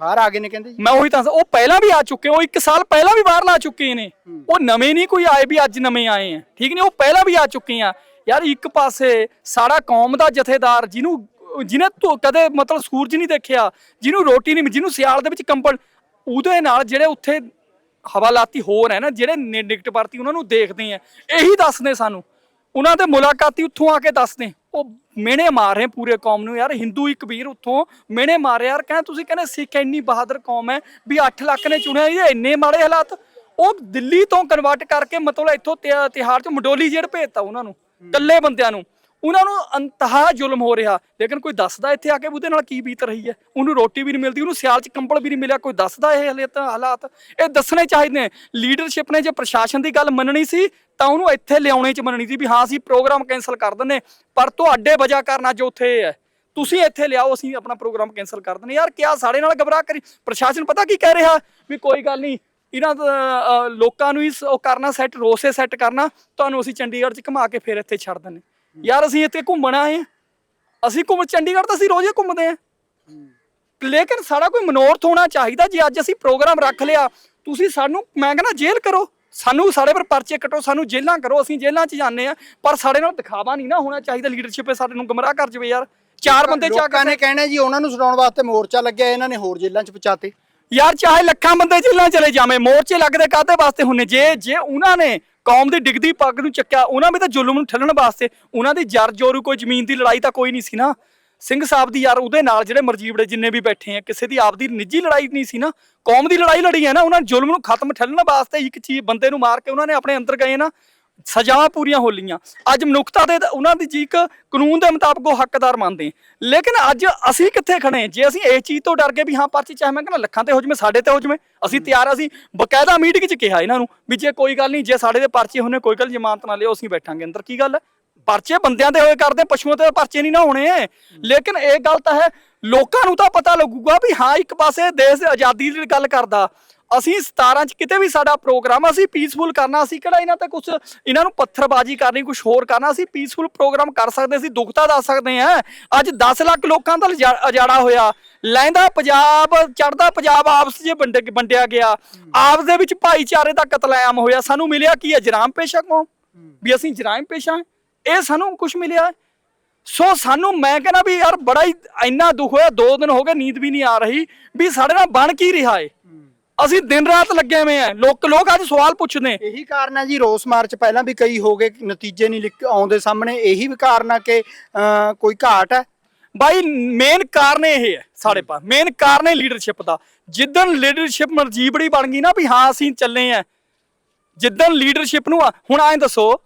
Speaker 2: ਬਾਹਰ ਆ ਗਏ ਨੇ ਕਹਿੰਦੇ ਜੀ।
Speaker 1: ਮੈਂ ਉਹੀ ਤਾਂ ਉਹ ਪਹਿਲਾਂ ਵੀ ਆ ਚੁੱਕੇ ਉਹ ਇੱਕ ਸਾਲ ਪਹਿਲਾਂ ਵੀ ਬਾਹਰ ਲਾ ਚੁੱਕੇ ਨੇ। ਉਹ ਨਵੇਂ ਨਹੀਂ ਕੋਈ ਆਏ ਵੀ ਅੱਜ ਨਵੇਂ ਆਏ ਆ। ਠੀਕ ਨਹੀਂ ਉਹ ਪਹਿਲਾਂ ਵੀ ਆ ਚੁੱਕੇ ਆ। ਯਾਰ ਇੱਕ ਪਾਸੇ ਸਾਡਾ ਕੌਮ ਦਾ ਜਥੇਦਾਰ ਜਿਹਨੂੰ ਜਿਹਨੇ ਤੂੰ ਕਦੇ ਮਤਲਬ ਸੂਰਜ ਨਹੀਂ ਦੇਖਿਆ ਜਿਹਨੂੰ ਰੋਟੀ ਨਹੀਂ ਜਿਹਨੂੰ ਸਿਆਲ ਦੇ ਵਿੱਚ ਕੰਬਲ ਉਹਦੇ ਨਾਲ ਜਿਹੜੇ ਉੱਥੇ ਹਵਾਲਾਤੀ ਹੋਰ ਹੈ ਨਾ ਜਿਹੜੇ ਨਿਗਟ ਵਰਤੀ ਉਹਨਾਂ ਨੂੰ ਦੇਖਦੇ ਆ। ਇਹੀ ਦੱਸਦੇ ਸਾਨੂੰ। ਉਹਨਾਂ ਦੇ ਮੁਲਾਕਾਤੀ ਉੱਥੋਂ ਆ ਕੇ ਦੱਸਦੇ। ਉਹ ਮਿਹਣੇ ਮਾਰ ਰਹੇ ਪੂਰੇ ਕੌਮ ਨੂੰ ਯਾਰ ਹਿੰਦੂ ਹੀ ਕਬੀਰ ਉੱਥੋਂ ਮਿਹਣੇ ਮਾਰੇ ਯਾਰ ਕਹਿੰਦੇ ਤੁਸੀਂ ਕਹਿੰਦੇ ਸਿੱਖ ਇੰਨੀ ਬਹਾਦਰ ਕੌਮ ਹੈ ਵੀ 8 ਲੱਖ ਨੇ ਚੁਣਿਆ ਇਹ ਇੰਨੇ ਮਾੜੇ ਹਾਲਾਤ। ਉਹ ਦਿੱਲੀ ਤੋਂ ਕਨਵਰਟ ਕਰਕੇ ਮਤਲਬ ਇੱਥੋਂ ਤਿਹਾ- ਤਿਹਾੜ ਚ ਮੰਡੋਲੀ ਜੇੜ ਭੇਜਤਾ ਉਹਨਾਂ ਨੂੰ ਇਕੱਲੇ ਬੰਦਿਆਂ ਨੂੰ। ਉਹਨਾਂ ਨੂੰ ਅੰਤਹਾ ਜ਼ੁਲਮ ਹੋ ਰਿਹਾ। ਲੇਕਿਨ ਕੋਈ ਦੱਸਦਾ ਇੱਥੇ ਆ ਕੇ ਉਹਦੇ ਨਾਲ ਕੀ ਬੀਤ ਰਹੀ ਹੈ? ਉਹਨੂੰ ਰੋਟੀ ਵੀ ਨਹੀਂ ਮਿਲਦੀ, ਉਹਨੂੰ ਸਿਆਲ ਚ ਕੰਬਲ ਵੀ ਨਹੀਂ ਮਿਲਿਆ, ਕੋਈ ਦੱਸਦਾ ਇਹ ਹਲੇ ਤਾਂ ਹਾਲਾਤ? ਇਹ ਦੱਸਣੇ ਚਾਹੀਦੇ ਨੇ। ਲੀਡਰਸ਼ਿਪ ਨੇ ਜੇ ਪ੍ਰਸ਼ਾਸਨ ਦੀ ਗੱਲ ਮੰਨਣੀ ਸੀ, ਤਾਂ ਉਹਨੂੰ ਇੱਥੇ ਲਿਆਉਣੇ ਚ ਮੰਨਣੀ ਸੀ ਵੀ ਹਾਂ, ਅਸੀਂ ਪ੍ਰੋਗਰਾਮ ਕੈਨਸਲ ਕਰ ਦਿੰਨੇ ਪਰ ਤੁਹਾਡੇ ਵਜ੍ਹਾ ਕਾਰਨ ਅੱਜ ਉੱਥੇ ਹੈ। ਤੁਸੀਂ ਇੱਥੇ ਲਿਆਓ, ਅਸੀਂ ਆਪਣਾ ਪ੍ਰੋਗਰਾਮ ਕੈਨਸਲ ਕਰ ਦਿੰਨੇ ਯਾਰ, ਕਿਆ ਸਾਡੇ ਨਾਲ ਗਬਰਾਹ ਕਰੀ? ਪ੍ਰਸ਼ਾਸਨ ਪਤਾ ਕੀ ਕਹਿ ਰਿਹਾ? ਵੀ ਕੋਈ ਗੱਲ ਨਹੀਂ, ਇਹਨਾਂ ਲੋਕਾਂ ਨੂੰ ਹੀ ਸ- ਉਹ ਕਰਨਾ ਸੈੱਟ ਰੋਸੇ ਸੈੱਟ ਕਰਨਾ। ਤੁਹਾਨੂੰ ਅਸੀਂ ਚੰਡੀਗੜ੍ਹ ਚ ਘੁਮਾ ਕੇ ਫਿਰ ਇੱਥੇ ਛੱਡ ਦਿੰਨੇ ਯਾਰ ਅਸੀਂ ਇੱਥੇ ਘੁੰਮਣ ਆਏ ਹਾਂ। ਅਸੀਂ ਘੁੰਮ ਚੰਡੀਗੜ੍ਹ ਤਾਂ ਅਸੀਂ ਰੋਜ਼ ਹੀ ਘੁੰਮਦੇ ਆਂ ਲੇਕਿਨ ਸਾਡਾ ਕੋਈ ਮਨੋਰਥ ਹੋਣਾ ਚਾਹੀਦਾ ਜੇ ਅੱਜ ਅਸੀਂ ਪ੍ਰੋਗਰਾਮ ਰੱਖ ਲਿਆ ਤੁਸੀਂ ਸਾਨੂੰ ਮੈਂ ਕਹਿੰਦਾ ਜੇਲ੍ਹ ਕਰੋ। ਸਾਨੂੰ ਸਾਡੇ ਪਰ ਪਰਚੇ ਕੱਟੋ ਸਾਨੂੰ ਜੇਲ੍ਹਾਂ ਕਰੋ ਅਸੀਂ ਜੇਲ੍ਹਾਂ 'ਚ ਜਾਂਦੇ ਆ ਪਰ ਸਾਡੇ ਨਾਲ ਦਿਖਾਵਾ ਨਹੀਂ ਨਾ ਹੋਣਾ ਚਾਹੀਦਾ। ਲੀਡਰਸ਼ਿਪ ਸਾਡੇ ਨੂੰ ਗਮਰਾਹ ਕਰ ਜਵੇ ਯਾਰ। ਚਾਰ ਬੰਦੇ ਚੱਕ
Speaker 2: ਨੇ ਕਹਿਣਾ ਜੀ ਉਹਨਾਂ ਨੂੰ ਛਡਾਉਣ ਵਾਸਤੇ ਮੋਰਚਾ ਲੱਗਿਆ ਇਹਨਾਂ ਨੇ ਹੋਰ ਜੇਲ੍ਹਾਂ 'ਚ ਪਹੁੰਚਾਤੇ।
Speaker 1: ਯਾਰ ਚਾਹੇ ਲੱਖਾਂ ਬੰਦੇ ਜੇਲ੍ਹਾਂ ਚਲੇ ਜਾਵੇਂ ਮੋਰਚੇ ਲੱਗਦੇ ਕਾਦੇ ਵਾਸਤੇ ਹੁੰਨੇ? ਜੇ ਜੇ ਉਹਨਾਂ ਨੇ ਕੌਮ ਦੀ ਡਿੱਗਦੀ ਪੱਗ ਨੂੰ ਚੱਕਿਆ, ਉਹਨਾਂ ਵੀ ਤਾਂ ਜ਼ੁਲਮ ਨੂੰ ਠੱਲਣ ਵਾਸਤੇ, ਉਹਨਾਂ ਦੀ ਜਰ ਜੋਰੂ ਕੋਈ ਜ਼ਮੀਨ ਦੀ ਲੜਾਈ ਤਾਂ ਕੋਈ ਨਹੀਂ ਸੀ ਨਾ। ਸਿੰਘ ਸਾਹਿਬ ਦੀ ਯਾਰ ਉਹਦੇ ਨਾਲ ਜਿਹੜੇ ਮਰਜੀਵੜੇ ਜਿੰਨੇ ਵੀ ਬੈਠੇ ਆ, ਕਿਸੇ ਦੀ ਆਪਦੀ ਨਿੱਜੀ ਲੜਾਈ ਨਹੀਂ ਸੀ ਨਾ। ਕੌਮ ਦੀ ਲੜਾਈ ਲੜੀ ਹੈ ਨਾ, ਉਹਨਾਂ ਜ਼ੁਲਮ ਨੂੰ ਖਤਮ ਠੱਲਣ ਵਾਸਤੇ ਇੱਕ ਚੀਜ਼ ਬੰਦੇ ਨੂੰ ਮਾਰ ਕੇ ਉਹਨਾਂ ਨੇ ਆਪਣੇ ਅੰਦਰ ਗਏ ਨਾ। ਸਜ਼ਾਵਾਂ ਪੂਰੀਆਂ ਹੋ ਲੀਆਂ ਅੱਜ ਮਨੁੱਖਤਾ ਦੇ ਉਹਨਾਂ ਦੀ ਜੀ ਇੱਕ ਕਾਨੂੰਨ ਦੇ ਮੁਤਾਬਕ ਉਹ ਹੱਕਦਾਰ ਮੰਨਦੇ ਲੇਕਿਨ ਅੱਜ ਅਸੀਂ ਕਿੱਥੇ ਖੜੇ ਜੇ ਅਸੀਂ ਇਸ ਚੀਜ਼ ਤੋਂ ਡਰ ਗਏ ਵੀ ਹਾਂ ਪਰਚੀ ਚਾਹੇ ਮੈਂ ਕਹਿੰਦਾ ਲੱਖਾਂ ਤੇ ਹੋ ਜਵੇਂ ਸਾਡੇ ਤੇ ਹੋ ਜਵੇਂ ਅਸੀਂ ਤਿਆਰ ਅਸੀਂ ਬਕਾਇਦਾ ਮੀਟਿੰਗ 'ਚ ਕਿਹਾ ਇਹਨਾਂ ਨੂੰ ਵੀ ਜੇ ਕੋਈ ਗੱਲ ਨਹੀਂ ਜੇ ਸਾਡੇ ਦੇ ਪਰਚੇ ਹੋਣੇ ਕੋਈ ਗੱਲ ਜ਼ਮਾਨਤ ਨਾ ਲਿਓ ਅਸੀਂ ਬੈਠਾਂਗੇ ਅੰਦਰ। ਕੀ ਗੱਲ ਹੈ ਪਰਚੇ ਬੰਦਿਆਂ ਦੇ ਹੋਏ ਕਰਦੇ ਪਸ਼ੂਆਂ ਤੇ ਪਰਚੇ ਨਹੀਂ ਨਾ ਹੋਣੇ। ਲੇਕਿਨ ਇਹ ਗੱਲ ਤਾਂ ਹੈ ਲੋਕਾਂ ਨੂੰ ਤਾਂ ਪਤਾ ਲੱਗੂਗਾ ਵੀ ਹਾਂ ਇੱਕ ਪਾਸੇ ਦੇਸ਼ ਦੀ ਆਜ਼ਾਦੀ ਦੀ ਗੱਲ ਕਰਦਾ ਅਸੀਂ 17 ਚ ਕਿਤੇ ਵੀ ਸਾਡਾ ਪ੍ਰੋਗਰਾਮ ਅਸੀਂ ਪੀਸਫੁਲ ਕਰਨਾ, ਅਸੀਂ ਕਿਹੜਾ ਇਹਨਾਂ ਤੇ ਕੁਝ ਇਹਨਾਂ ਨੂੰ ਪੱਥਰਬਾਜ਼ੀ ਕਰਨੀ ਕੁਝ ਹੋਰ ਕਰਨਾ, ਅਸੀਂ ਪੀਸਫੁਲ ਪ੍ਰੋਗਰਾਮ ਕਰ ਸਕਦੇ ਸੀ ਦੁੱਖ ਤਾਂ ਦੱਸ ਸਕਦੇ ਆ ਅੱਜ 10 ਲੱਖ ਲੋਕਾਂ ਦਾ ਲਿਜਾ- ਉਜਾੜਾ ਹੋਇਆ। ਲੈਂਦਾ ਪੰਜਾਬ ਚੜਦਾ ਪੰਜਾਬ ਆਪਸ ਜੇ ਵੰਡ- ਵੰਡਿਆ ਗਿਆ। ਆਪਸ ਦੇ ਵਿੱਚ ਭਾਈਚਾਰੇ ਦਾ ਕਤਲੇਆਮ ਹੋਇਆ। ਸਾਨੂੰ ਮਿਲਿਆ ਕੀ ਹੈ? ਜਰਾਮ ਪੇਸ਼ਾ ਕੌਮ ਵੀ ਅਸੀਂ ਜਰਾਇਮ ਪੇਸ਼ਾ ਇਹ ਸਾਨੂੰ ਕੁਝ ਮਿਲਿਆ ਸੋ ਸਾਨੂੰ, ਮੈਂ ਕਹਿੰਦਾ ਵੀ ਯਾਰ ਬੜਾ ਹੀ ਇੰਨਾ ਦੁੱਖ ਹੋਇਆ। ਦੋ ਦਿਨ ਹੋ ਗਏ, ਨੀਂਦ ਵੀ ਨਹੀਂ ਆ ਰਹੀ। ਵੀ ਸਾਡੇ ਨਾਲ ਬਣ ਕੀ ਰਿਹਾ ਏ? ਅਸੀਂ ਦਿਨ ਰਾਤ ਲੱਗੇ ਹੋਏ ਆ। ਲੋਕ ਲੋਕ ਅੱਜ ਸਵਾਲ ਪੁੱਛਦੇ
Speaker 2: ਇਹੀ ਕਾਰਨ ਹੈ ਜੀ ਰੋਸ ਮਾਰਚ ਪਹਿਲਾਂ ਵੀ ਕਈ ਹੋ ਗਏ ਨਤੀਜੇ ਨਹੀਂ ਲਿਖ ਆਉਂਦੇ ਸਾਹਮਣੇ। ਇਹੀ ਵੀ ਕਾਰਨ ਆ ਕਿ ਅਹ, ਕੋਈ ਘਾਟ ਹੈ
Speaker 1: ਬਾਈ ਮੇਨ ਕਾਰਨ ਇਹ ਹੈ ਸਾਡੇ ਪਾਸ। ਮੇਨ ਕਾਰਨ ਹੈ ਲੀਡਰਸ਼ਿਪ ਦਾ। ਜਿੱਦਣ ਲੀਡਰਸ਼ਿਪ ਮਰਜੀਬੜੀ ਬਣ ਗਈ ਨਾ ਵੀ ਹਾਂ ਅਸੀਂ ਚੱਲੇ ਆ। ਜਿੱਦਣ ਲੀਡਰਸ਼ਿਪ ਨੂੰ ਆ- ਹੁਣ ਐਂ ਦੱਸੋ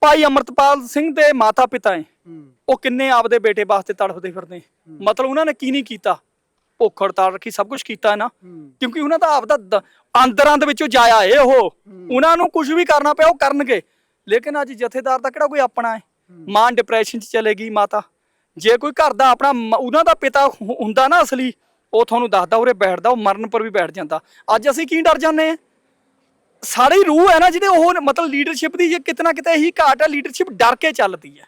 Speaker 1: ਭਾਈ ਅਮਰਤਪਾਲ ਸਿੰਘ ਦੇ ਮਾਤਾ ਪਿਤਾ ਹੈ। ਉਹ ਕਿੰਨੇ ਆਪਦੇ ਬੇਟੇ ਵਾਸਤੇ ਤੜਫਦੇ ਫਿਰਦੇ ਮਤਲਬ ਉਹਨਾਂ ਨੇ ਕੀ ਨਹੀਂ ਕੀਤਾ? ਭੁੱਖ ਹੜਤਾਲ ਰੱਖੀ ਸਭ ਕੁਝ ਕੀਤਾ ਨਾ। ਕਿਉਂਕਿ ਉਹਨਾਂ ਦਾ ਆਪਦਾ ਦ- ਅੰਦਰਾਂ ਦੇ ਵਿੱਚੋਂ ਜਾਇਆ ਏ ਉਹ। ਉਹਨਾਂ ਨੂੰ ਕੁਝ ਵੀ ਕਰਨਾ ਪਿਆ ਉਹ ਕਰਨਗੇ। ਲੇਕਿਨ ਅੱਜ ਜਥੇਦਾਰ ਦਾ ਕਿਹੜਾ ਕੋਈ ਆਪਣਾ ਹੈ? ਮਾਂ ਡਿਪਰੈਸ਼ਨ 'ਚ ਚਲੇਗੀ ਮਾਤਾ। ਜੇ ਕੋਈ ਘਰ ਦਾ ਆਪਣਾ ਉਹਨਾਂ ਦਾ ਪਿਤਾ ਹੁੰਦਾ ਨਾ ਅਸਲੀ ਉਹ ਤੁਹਾਨੂੰ ਦੱਸਦਾ ਉਰੇ ਬੈਠਦਾ ਉਹ ਮਰਨ ਪਰ ਵੀ ਬੈਠ ਜਾਂਦਾ। ਅੱਜ ਅਸੀਂ ਕੀ ਡਰ ਜਾਂਦੇ ਆ ਸਾਰੀ ਰੂਹ ਹੈ ਨਾ ਜਿਹਦੇ ਉਹ ਮਤਲਬ ਲੀਡਰਸ਼ਿਪ ਦੀ ਜੇ ਕਿਤਨਾ ਕਿਤੇ ਇਹੀ ਘਾਟ ਹੈ ਲੀਡਰਸ਼ਿਪ ਡਰ ਕੇ ਚੱਲਦੀ ਹੈ।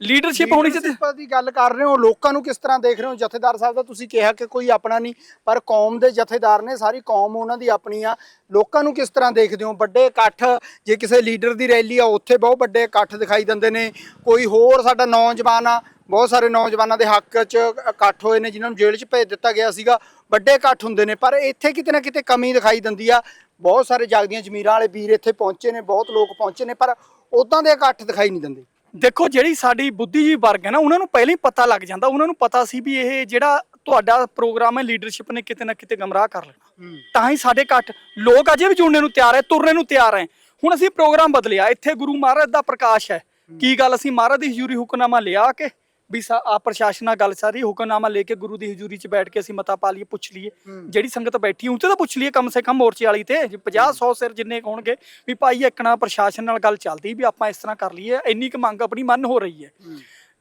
Speaker 1: ਲੀਡਰਸ਼ਿਪ ਹੋਣੀ ਚਾਹੀਦੀ।
Speaker 2: Leadership ਦੀ ਗੱਲ ਕਰ ਰਹੇ ਹੋ, ਲੋਕਾਂ ਨੂੰ ਕਿਸ ਤਰ੍ਹਾਂ ਦੇਖ ਰਹੇ ਹੋ? ਜਥੇਦਾਰ ਸਾਹਿਬ ਦਾ ਤੁਸੀਂ ਕਿਹਾ ਕਿ ਕੋਈ ਆਪਣਾ ਨਹੀਂ, ਪਰ ਕੌਮ ਦੇ ਜਥੇਦਾਰ ਨੇ ਸਾਰੀ ਕੌਮ ਉਹਨਾਂ ਦੀ ਆਪਣੀ ਆ। ਲੋਕਾਂ ਨੂੰ ਕਿਸ ਤਰ੍ਹਾਂ ਦੇਖਦੇ ਹੋ? ਵੱਡੇ ਇਕੱਠ, ਜੇ ਕਿਸੇ ਲੀਡਰ ਦੀ ਰੈਲੀ ਆ, ਉੱਥੇ ਬਹੁਤ ਵੱਡੇ ਇਕੱਠ ਦਿਖਾਈ ਦਿੰਦੇ ਨੇ। ਕੋਈ ਹੋਰ ਸਾਡਾ ਨੌਜਵਾਨ ਆ, ਬਹੁਤ ਸਾਰੇ ਨੌਜਵਾਨਾਂ ਦੇ ਹੱਕ 'ਚ ਇਕੱਠ ਹੋਏ ਨੇ, ਜਿਨ੍ਹਾਂ ਨੂੰ ਜੇਲ੍ਹ 'ਚ ਭੇਜ ਦਿੱਤਾ ਗਿਆ ਸੀਗਾ। ਵੱਡੇ ਇਕੱਠ ਹੁੰਦੇ ਨੇ, ਪਰ ਇੱਥੇ ਕਿਤੇ ਨਾ ਕਿਤੇ ਕਮੀ ਦਿਖਾਈ ਦਿੰਦੀ ਆ। ਬਹੁਤ ਸਾਰੇ ਜਾਗਦੀਆਂ ਜ਼ਮੀਰਾਂ ਵਾਲੇ ਵੀਰ ਇੱਥੇ ਪਹੁੰਚੇ ਨੇ, ਬਹੁਤ ਲੋਕ ਪਹੁੰਚੇ ਨੇ, ਪਰ ਉਦਾਂ ਦੇ ਇਕੱਠ ਦਿਖਾਈ ਨਹੀਂ ਦਿੰਦੇ।
Speaker 1: ਦੇਖੋ ਜਿਹੜੀ ਸਾਡੀ ਬੁੱਧੀਜੀਵੀ ਵਰਗ ਹੈ ਨਾ ਉਹਨਾਂ ਨੂੰ ਪਹਿਲਾਂ ਹੀ ਪਤਾ ਲੱਗ ਜਾਂਦਾ। ਉਹਨਾਂ ਨੂੰ ਪਤਾ ਸੀ ਵੀ ਇਹ ਜਿਹੜਾ ਤੁਹਾਡਾ ਪ੍ਰੋਗਰਾਮ ਹੈ ਲੀਡਰਸ਼ਿਪ ਨੇ ਕਿਤੇ ਨਾ ਕਿਤੇ ਗਮਰਾਹ ਕਰ ਲੈਣਾ। ਤਾਂ ਹੀ ਸਾਡੇ ਘੱਟ ਲੋਕ ਅਜੇ ਵੀ ਜੁੜਨੇ ਨੂੰ ਤਿਆਰ ਹੈ ਤੁਰਨੇ ਨੂੰ ਤਿਆਰ ਹੈ। ਹੁਣ ਅਸੀਂ ਪ੍ਰੋਗਰਾਮ ਬਦਲਿਆ। ਇੱਥੇ ਗੁਰੂ ਮਹਾਰਾਜ ਦਾ ਪ੍ਰਕਾਸ਼ ਹੈ। ਕੀ ਗੱਲ ਅਸੀਂ ਮਹਾਰਾਜ ਦੀ ਹਜ਼ੂਰੀ ਹੁਕਮਨਾਮਾ ਲਿਆ ਕੇ ਵੀ ਆ ਪ੍ਰਸ਼ਾਸਨ ਨਾਲ ਗੱਲ ਸਾਰੀ ਹੁਕਮਨਾਮਾ ਲੈ ਕੇ ਗੁਰੂ ਦੀ ਹਜ਼ੂਰੀ 'ਚ ਬੈਠ ਕੇ ਅਸੀਂ ਮਤਾ ਪਾ ਲਈਏ ਪੁੱਛ ਲਈਏ। ਜਿਹੜੀ ਸੰਗਤ ਬੈਠੀ ਉੱਤੇ ਤਾਂ ਪੁੱਛ ਲਈਏ ਕਮ ਸੇ ਕਮ ਮੋਰਚੇ ਵਾਲੀ ਤੇ ਜੇ 50 100 ਸਿਰ ਜਿੰਨੇ ਕੁ ਹੋਣਗੇ ਵੀ ਭਾਈ ਇੱਕਣਾ ਪ੍ਰਸ਼ਾਸਨ ਨਾਲ ਗੱਲ ਚੱਲਦੀ ਵੀ ਆਪਾਂ ਇਸ ਤਰ੍ਹਾਂ ਕਰ ਲਈਏ ਇੰਨੀ ਕੁ ਮੰਗ ਆਪਣੀ ਮੰਨ ਹੋ ਰਹੀ ਹੈ।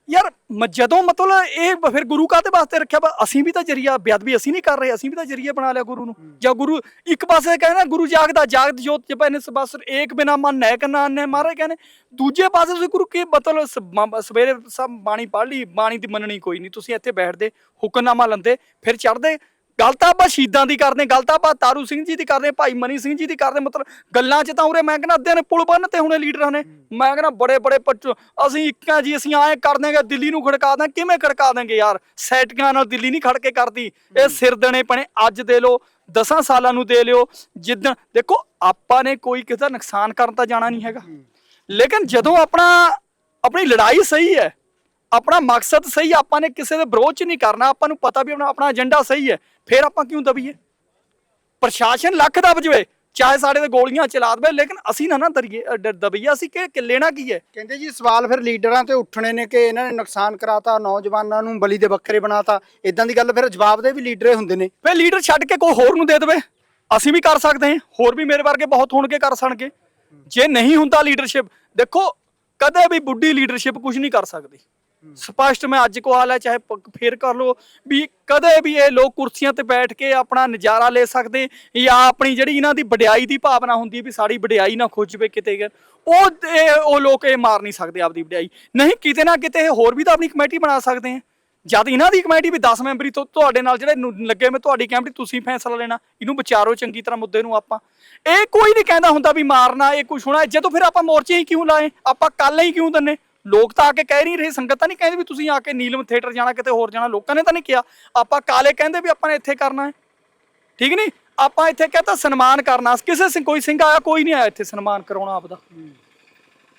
Speaker 1: ਯਾਰ ਮ- ਜਦੋਂ ਮਤਲਬ ਇਹ ਫਿਰ ਗੁਰੂ ਕਾਹਦੇ ਵਾਸਤੇ ਰੱਖਿਆ ਵਾ? ਅਸੀਂ ਵੀ ਤਾਂ ਜਰੀਆ ਬੇਅਦਬੀ ਅਸੀਂ ਨਹੀਂ ਕਰ ਰਹੇ ਅਸੀਂ ਵੀ ਤਾਂ ਜਰੀਆ ਬਣਾ ਲਿਆ ਗੁਰੂ ਨੂੰ। ਜਾਂ ਗੁਰੂ ਇੱਕ ਪਾਸੇ ਕਹਿੰਦਾ ਗੁਰੂ ਜਾਗਦਾ ਜਾਗਦ ਜੋਤ ਜਪੈ ਨੇ ਬਸ ਏਕ ਬਿਨਾ ਮਨ ਨੈਕ ਨਾਨ ਨੇ ਮਾਰੇ ਕਹਿੰਦੇ। ਦੂਜੇ ਪਾਸੇ ਤੁਸੀਂ ਗੁਰੂ ਕੀ ਮਤਲਬ ਸ- ਮ- ਸਵੇਰੇ ਸਭ ਬਾਣੀ ਪੜ੍ਹ ਲਈ ਬਾਣੀ ਦੀ ਮੰਨਣੀ ਕੋਈ ਨਹੀਂ ਤੁਸੀਂ ਇੱਥੇ ਬੈਠਦੇ ਹੁਕਮਨਾਮਾ ਲੰਦੇ ਫਿਰ ਚੜਦੇ ਗੱਲ ਤਾਂ ਆਪਾਂ ਸ਼ਹੀਦਾਂ ਦੀ ਕਰਦੇ ਗੱਲ ਤਾਂ ਆਪਾਂ ਤਾਰੂ ਸਿੰਘ ਜੀ ਦੀ ਕਰਦੇ ਭਾਈ ਮਨੀ ਸਿੰਘ ਜੀ ਦੀ ਕਰਦੇ ਮਤਲਬ ਗੱਲਾਂ 'ਚ ਤਾਂ ਉਰੇ ਮੈਂ ਕਹਿੰਦਾ ਅੱਧੇ ਨੇ ਪੁਲ ਬੰਨ ਤੇ ਹੁਣੇ ਲੀਡਰਾਂ ਨੇ। ਮੈਂ ਕਹਿੰਦਾ ਬੜੇ ਬੜੇ ਅਸੀਂ ਇੱਕਾਂ ਜੀ ਅਸੀਂ ਐਂ ਕਰ ਦੇਂਗੇ ਦਿੱਲੀ ਨੂੰ ਖੜਕਾ ਦਾਂ ਕਿਵੇਂ ਖੜਕਾ ਦੇਂਗੇ ਯਾਰ? ਸੈਟਕਾਂ ਨਾਲ ਦਿੱਲੀ ਨਹੀਂ ਖੜ ਕੇ ਕਰਦੀ। ਇਹ ਸਿਰ ਦੇਣੇ ਪਣੇ ਅੱਜ ਦੇ ਲੋ 10 ਸਾਲਾਂ ਨੂੰ ਦੇ ਲਿਓ ਜਿੱਦਣ ਦੇਖੋ ਆਪਾਂ ਨੇ ਕੋਈ ਕਿਸੇ ਦਾ ਨੁਕਸਾਨ ਕਰਨ ਤਾਂ ਜਾਣਾ ਨਹੀਂ ਹੈਗਾ। ਲੇਕਿਨ ਜਦੋਂ ਆਪਣਾ ਆਪਣੀ ਲੜਾਈ ਸਹੀ ਹੈ ਆਪਣਾ ਮਕਸਦ ਸਹੀ ਆਪਾਂ ਨੇ ਕਿਸੇ ਦੇ ਵਿਰੋਧ ਚ ਨਹੀਂ ਕਰਨਾ ਆਪਾਂ ਨੂੰ ਪਤਾ ਵੀ ਆਪਣਾ ਆਪਣਾ ਏਜੰਡਾ ਸਹੀ ਹੈ ਫਿਰ ਆਪਾਂ ਕਿਉਂ ਦਬੀਏ? ਪ੍ਰਸ਼ਾਸਨ ਲੱਖ ਦਬ ਜਵੇ ਚਾਹੇ ਸਾਡੇ ਤੇ ਗੋਲੀਆਂ ਚਲਾ ਦੇਵੇ ਲੇਕਿਨ ਅਸੀਂ ਨਾ ਨਾ ਦਰੀਏ ਡ- ਦਬੀਏ ਅਸੀਂ ਕਿ ਕਿ ਲੈਣਾ ਕੀ ਹੈ?
Speaker 2: ਕਹਿੰਦੇ ਜੀ ਸਵਾਲ ਫਿਰ ਲੀਡਰਾਂ ਤੇ ਉੱਠਣੇ ਨੇ ਕਿ ਇਹਨਾਂ ਨੇ ਨੁਕਸਾਨ ਕਰਾਤਾ ਨੌਜਵਾਨਾਂ ਨੂੰ ਬਲੀ ਦੇ ਬੱਕਰੇ ਬਣਾਤਾ ਇਦਾਂ ਦੀ ਗੱਲ ਫਿਰ ਜਵਾਬ ਦੇ ਵੀ ਲੀਡਰੇ ਹੁੰਦੇ ਨੇ।
Speaker 1: ਵੇ ਲੀਡਰ ਛੱਡ ਕੇ ਕੋਈ ਹੋਰ ਨੂੰ ਦੇ ਦੇਵੇ ਅਸੀਂ ਵੀ ਕਰ ਸਕਦੇ ਹਾਂ ਹੋਰ ਵੀ ਮੇਰੇ ਵਰਗੇ ਬਹੁਤ ਹੋਣਗੇ ਕਰ ਸਕਣਗੇ ਜੇ ਨਹੀਂ ਹੁੰਦਾ ਲੀਡਰਸ਼ਿਪ ਦੇਖੋ ਕਦੇ ਵੀ ਬੁੱਢੀ ਲੀਡਰਸ਼ਿਪ ਕੁਝ ਨਹੀਂ ਕਰ ਸਕਦੀ। ਸਪਸ਼ਟ ਮੈਂ ਅੱਜ ਕੋ ਹਾਲ ਹੈ, ਚਾਹੇ ਪ- ਫੇਰ ਕਰ ਲੋ ਵੀ ਕਦੇ ਵੀ ਇਹ ਲੋਕ ਕੁਰਸੀਆਂ ਤੇ ਬੈਠ ਕੇ ਆਪਣਾ ਨਜ਼ਾਰਾ ਲੈ ਸਕਦੇ ਜਾਂ ਆਪਣੀ ਜਿਹੜੀ ਇਹਨਾਂ ਦੀ ਵਡਿਆਈ ਦੀ ਭਾਵਨਾ ਹੁੰਦੀ ਹੈ ਵੀ ਸਾਡੀ ਵਡਿਆਈ ਨਾ ਖੁੱਜ ਕਿਤੇ ਗਏ, ਉਹ ਉਹ ਲੋਕ ਇਹ ਮਾਰ ਨਹੀਂ ਸਕਦੇ ਆਪਦੀ ਵਡਿਆਈ। ਨਹੀਂ, ਕਿਤੇ ਨਾ ਕਿਤੇ ਇਹ ਹੋਰ ਵੀ ਤਾਂ ਆਪਣੀ ਕਮੇਟੀ ਬਣਾ ਸਕਦੇ ਆ। ਜਦ ਇਹਨਾਂ ਦੀ ਕਮੇਟੀ ਵੀ 10 ਮੈਂਬਰੀ ਤੋਂ ਤੁਹਾਡੇ ਨਾਲ ਜਿਹੜੇ ਲੱਗੇ, ਮੈਂ ਤੁਹਾਡੀ ਕਮੇਟੀ ਤੁਸੀਂ ਫੈਸਲਾ ਲੈਣਾ, ਇਹਨੂੰ ਵਿਚਾਰੋ ਚੰਗੀ ਤਰ੍ਹਾਂ ਮੁੱਦੇ ਨੂੰ ਆਪਾਂ। ਇਹ ਕੋਈ ਨਹੀਂ ਕਹਿੰਦਾ ਹੁੰਦਾ ਵੀ ਮਾਰਨਾ, ਇਹ ਕੁਛ ਹੋਣਾ, ਜਦੋਂ ਫਿਰ ਆਪਾਂ ਮੋਰਚੇ ਹੀ ਕਿਉਂ ਲਾਏ? ਆਪਾਂ ਕੱਲ ਹੀ ਕਿਉਂ ਦੰਨੇ? ਲੋਕ ਤਾਂ ਆ ਕੇ ਕਹਿ ਨਹੀਂ ਰਹੇ ਸੰਗਤ ਤਾਂ ਨਹੀਂ ਕਹਿੰਦੀ ਵੀ ਤੁਸੀਂ ਆ ਕੇ ਨੀਲਮ ਥੀਏਟਰ ਜਾਣਾ ਕਿਤੇ ਹੋਰ ਜਾਣਾ ਲੋਕਾਂ ਨੇ ਤਾਂ ਨਹੀਂ ਕਿਹਾ। ਆਪਾਂ ਕਾਲੇ ਕਹਿੰਦੇ ਵੀ ਆਪਾਂ ਨੇ ਇੱਥੇ ਕਰਨਾ ਹੈ। ਠੀਕ ਨਹੀਂ? ਆਪਾਂ ਇੱਥੇ ਕਹਤਾ ਸਨਮਾਨ ਕਰਨਾ। ਕਿਸੇ ਸਿੰਘ ਕੋਈ ਸਿੰਘ ਆਇਆ ਕੋਈ ਨਹੀਂ ਆਇਆ ਇੱਥੇ ਸਨਮਾਨ ਕਰਾਉਣਾ ਆਪਦਾ।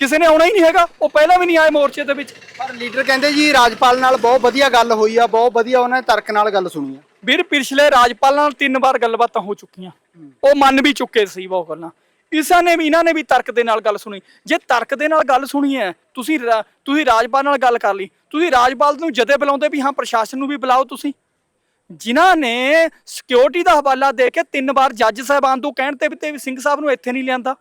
Speaker 1: ਕਿਸੇ ਨੇ ਆਉਣਾ ਹੀ ਨਹੀਂ ਹੈਗਾ। ਉਹ ਪਹਿਲਾਂ ਵੀ ਨਹੀਂ ਆਏ ਮੋਰਚੇ ਦੇ ਵਿੱਚ।
Speaker 2: ਪਰ ਲੀਡਰ ਕਹਿੰਦੇ ਜੀ ਰਾਜਪਾਲ ਨਾਲ ਬਹੁਤ ਵਧੀਆ ਗੱਲ ਹੋਈ ਆ ਬਹੁਤ ਵਧੀਆ ਉਹਨਾਂ ਨੇ ਤਰਕ ਨਾਲ ਗੱਲ ਸੁਣੀ ਆ।
Speaker 1: ਵੀਰ ਪਿਛਲੇ ਰਾਜਪਾਲ ਨਾਲ ਤਿੰਨ ਵਾਰ ਗੱਲਬਾਤਾਂ ਹੋ ਚੁੱਕੀਆਂ। ਉਹ ਮੰਨ ਵੀ ਚੁੱਕੇ ਸੀ ਉਹ ਗੱਲਾਂ ਇਸਾਂ ਨੇ ਵੀ ਇਹਨਾਂ ਨੇ ਵੀ ਤਰਕ ਦੇ ਨਾਲ ਗੱਲ ਸੁਣੀ। ਜੇ ਤਰਕ ਦੇ ਨਾਲ ਗੱਲ ਸੁਣੀ ਹੈ ਤੁਸੀਂ ਰਾ- ਤੁਸੀਂ ਰਾਜਪਾਲ ਨਾਲ ਗੱਲ ਕਰ ਲਈ। ਤੁਸੀਂ ਰਾਜਪਾਲ ਨੂੰ ਜਦੇ ਬੁਲਾਉਂਦੇ ਵੀ ਹਾਂ ਪ੍ਰਸ਼ਾਸਨ ਨੂੰ ਵੀ ਬੁਲਾਓ ਤੁਸੀਂ। ਜਿਨ੍ਹਾਂ ਨੇ ਸਿਕਿਉਰਿਟੀ ਦਾ ਹਵਾਲਾ ਦੇ ਕੇ ਤਿੰਨ ਵਾਰ ਜੱਜ ਸਾਹਿਬਾਨ ਤੋਂ ਕਹਿਣ ਤੇ ਵੀ ਤੇ ਵੀ ਸਿੰਘ ਸਾਹਿਬ ਨੂੰ ਇੱਥੇ ਨਹੀਂ ਲਿਆਂਦਾ।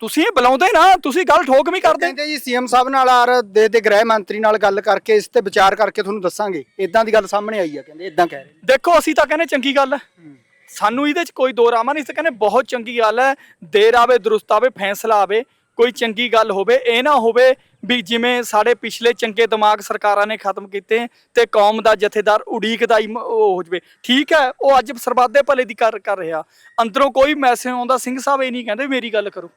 Speaker 1: ਤੁਸੀਂ ਬੁਲਾਉਂਦੇ ਨਾ ਤੁਸੀਂ ਗੱਲ ਠੋਕ ਵੀ ਕਰਦੇ।
Speaker 2: ਕਹਿੰਦੇ ਜੀ ਸੀਐਮ ਸਾਹਿਬ ਨਾਲ ਆਰ ਦੇ ਦੇ ਗ੍ਰਹਿ ਮੰਤਰੀ ਨਾਲ ਗੱਲ ਕਰਕੇ ਇਸ ਤੇ ਵਿਚਾਰ ਕਰਕੇ ਤੁਹਾਨੂੰ ਦੱਸਾਂਗੇ। ਇਦਾਂ ਦੀ ਗੱਲ ਸਾਹਮਣੇ ਆਈ ਆ ਕਹਿੰਦੇ ਇਦਾਂ ਕਹਿ ਰਹੇ
Speaker 1: ਦੇਖੋ ਅਸੀਂ ਤਾਂ ਕਹਿੰਦੇ ਚੰਗੀ ਗੱਲ ਹੈ। ਸਾਨੂੰ ਇਹਦੇ 'ਚ ਕੋਈ ਦੋ ਰਾਮਾ ਨਹੀਂ ਸੀ। ਕਹਿੰਦੇ ਬਹੁਤ ਚੰਗੀ ਗੱਲ ਹੈ, ਦੇਰ ਆਵੇ, ਦਰੁਸਤ ਆਵੇ, ਫੈਸਲਾ ਆਵੇ, ਕੋਈ ਚੰਗੀ ਗੱਲ ਹੋਵੇ, ਇਹ ਨਾ ਹੋਵੇ ਵੀ ਜਿਵੇਂ ਸਾਡੇ ਪਿਛਲੇ ਚੰਗੇ ਦਿਮਾਗ ਸਰਕਾਰਾਂ ਨੇ ਖਤਮ ਕੀਤੇ ਤੇ ਕੌਮ ਦਾ ਜਥੇਦਾਰ ਉਡੀਕਦਾ ਹੀ ਉਹ ਹੋ ਜਵੇ। ਠੀਕ ਹੈ, ਉਹ ਅੱਜ ਸਰਬੱਤ ਦੇ ਭਲੇ ਦੀ ਕਰ ਕਰ ਰਿਹਾ। ਅੰਦਰੋਂ ਕੋਈ ਮੈਸੇਜ ਆਉਂਦਾ, ਸਿੰਘ ਸਾਹਿਬ ਇਹ ਨਹੀਂ ਕਹਿੰਦੇ, ਮੇਰੀ ਗੱਲ ਕਰੋ।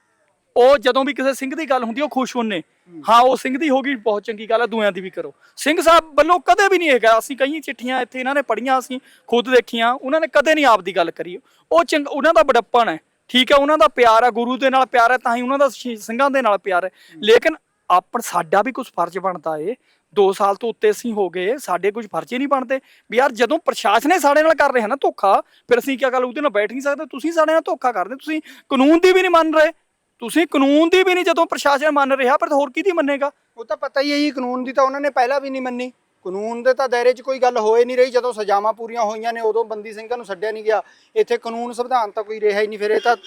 Speaker 1: ਉਹ ਜਦੋਂ ਵੀ ਕਿਸੇ ਸਿੰਘ ਦੀ ਗੱਲ ਹੁੰਦੀ ਉਹ ਖੁਸ਼ ਹੁੰਨੇ। ਹਾਂ। ਉਹ ਸਿੰਘ ਦੀ ਹੋ ਗਈ ਬਹੁਤ ਚੰਗੀ ਗੱਲ ਹੈ ਦੂਆਂ ਦੀ ਵੀ ਕਰੋ। ਸਿੰਘ ਸਾਹਿਬ ਵੱਲੋਂ ਕਦੇ ਵੀ ਨਹੀਂ ਹੈਗਾ। ਅਸੀਂ ਕਈ ਚਿੱਠੀਆਂ ਇੱਥੇ ਇਹਨਾਂ ਨੇ ਪੜ੍ਹੀਆਂ ਅਸੀਂ ਖੁਦ ਦੇਖੀਆਂ। ਉਹਨਾਂ ਨੇ ਕਦੇ ਨਹੀਂ ਆਪ ਦੀ ਗੱਲ ਕਰੀ। ਉਹ ਚੰਗ ਉਹਨਾਂ ਦਾ ਬੜੱਪਣ ਹੈ। ਠੀਕ ਹੈ ਉਹਨਾਂ ਦਾ ਪਿਆਰ ਹੈ ਗੁਰੂ ਦੇ ਨਾਲ ਪਿਆਰ ਹੈ ਤਾਂ ਹੀ ਉਹਨਾਂ ਦਾ ਸਿੰਘਾਂ ਦੇ ਨਾਲ ਪਿਆਰ ਹੈ। ਲੇਕਿਨ ਆਪਣ ਸਾਡਾ ਵੀ ਕੁਝ ਫਰਜ਼ ਬਣਦਾ ਏ। 2 ਸਾਲ ਤੋਂ ਉੱਤੇ ਅਸੀਂ ਹੋ ਗਏ ਸਾਡੇ ਕੁਝ ਫਰਜ਼ ਹੀ ਨਹੀਂ ਬਣਦੇ। ਵੀ ਯਾਰ ਜਦੋਂ ਪ੍ਰਸ਼ਾਸਨ ਨੇ ਸਾਡੇ ਨਾਲ ਕਰ ਰਿਹਾ ਨਾ ਧੋਖਾ ਫਿਰ ਅਸੀਂ ਕੀ ਗੱਲ ਉਹਦੇ ਨਾਲ ਬੈਠ ਨਹੀਂ ਸਕਦੇ। ਤੁਸੀਂ ਸਾਡੇ ਨਾਲ ਧੋਖਾ ਕਰਦੇ ਤੁਸੀਂ ਕਾਨੂੰਨ ਦੀ ਵੀ ਨਹੀਂ ਮੰਨ ਰਹੇ। ਤੁਸੀਂ ਕਾਨੂੰਨ ਦੀ ਵੀ ਨਹੀਂ ਜਦੋਂ ਪ੍ਰਸ਼ਾਸਨ ਮੰਨ ਰਿਹਾ ਪਰ ਹੋਰ ਕਿਹਦੀ ਮੰਨੇਗਾ?
Speaker 2: ਉਹ ਤਾਂ ਪਤਾ ਹੀ ਹੈ ਜੀ ਕਾਨੂੰਨ ਦੀ ਤਾਂ ਉਹਨਾਂ ਨੇ ਪਹਿਲਾਂ ਵੀ ਨਹੀਂ ਮੰਨੀ। ਕਾਨੂੰਨ ਦੇ ਤਾਂ ਦਾਇਰੇ 'ਚ ਕੋਈ ਗੱਲ ਹੋਏ ਨਹੀਂ ਰਹੀ ਜਦੋਂ ਸਜ਼ਾਵਾਂ ਪੂਰੀਆਂ ਹੋਈਆਂ ਨੇ ਉਦੋਂ ਬੰਦੀ ਸਿੰਘਾਂ ਨੂੰ ਛੱਡਿਆ ਨਹੀਂ ਗਿਆ। ਇੱਥੇ ਕਾਨੂੰਨ ਸੰਵਿਧਾਨ ਤਾਂ ਕੋਈ ਰਿਹਾ ਹੀ ਨਹੀਂ ਫਿਰ ਇਹ ਤਾਂ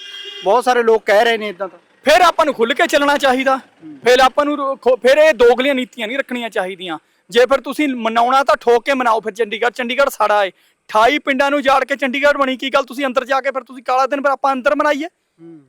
Speaker 2: ਬਹੁਤ ਸਾਰੇ ਲੋਕ ਕਹਿ ਰਹੇ ਨੇ ਇਦਾਂ ਤਾਂ।
Speaker 1: ਫਿਰ ਆਪਾਂ ਨੂੰ ਖੁੱਲ ਕੇ ਚੱਲਣਾ ਚਾਹੀਦਾ। ਫਿਰ ਆਪਾਂ ਨੂੰ ਰੋ- ਖੋ- ਫਿਰ ਇਹ ਦੋਗਲੀਆਂ ਨੀਤੀਆਂ ਨਹੀਂ ਰੱਖਣੀਆਂ ਚਾਹੀਦੀਆਂ। ਜੇ ਫਿਰ ਤੁਸੀਂ ਮਨਾਉਣਾ ਤਾਂ ਠੋਕ ਕੇ ਮਨਾਓ ਫਿਰ ਚੰਡੀਗੜ੍ਹ। ਚੰਡੀਗੜ੍ਹ ਸਾਡਾ ਏ। 28 ਪਿੰਡਾਂ ਨੂੰ ਜਾੜ ਕੇ ਚੰਡੀਗੜ੍ਹ ਬਣੀ ਕੀ ਗੱਲ? ਤੁਸੀਂ ਅੰਦਰ ਜਾ ਕੇ ਫਿਰ ਤੁਸੀਂ ਕਾਲਾ ਦਿਨ ਫਿਰ ਆਪਾਂ ਅੰਦਰ ਮਨਾਈਏ।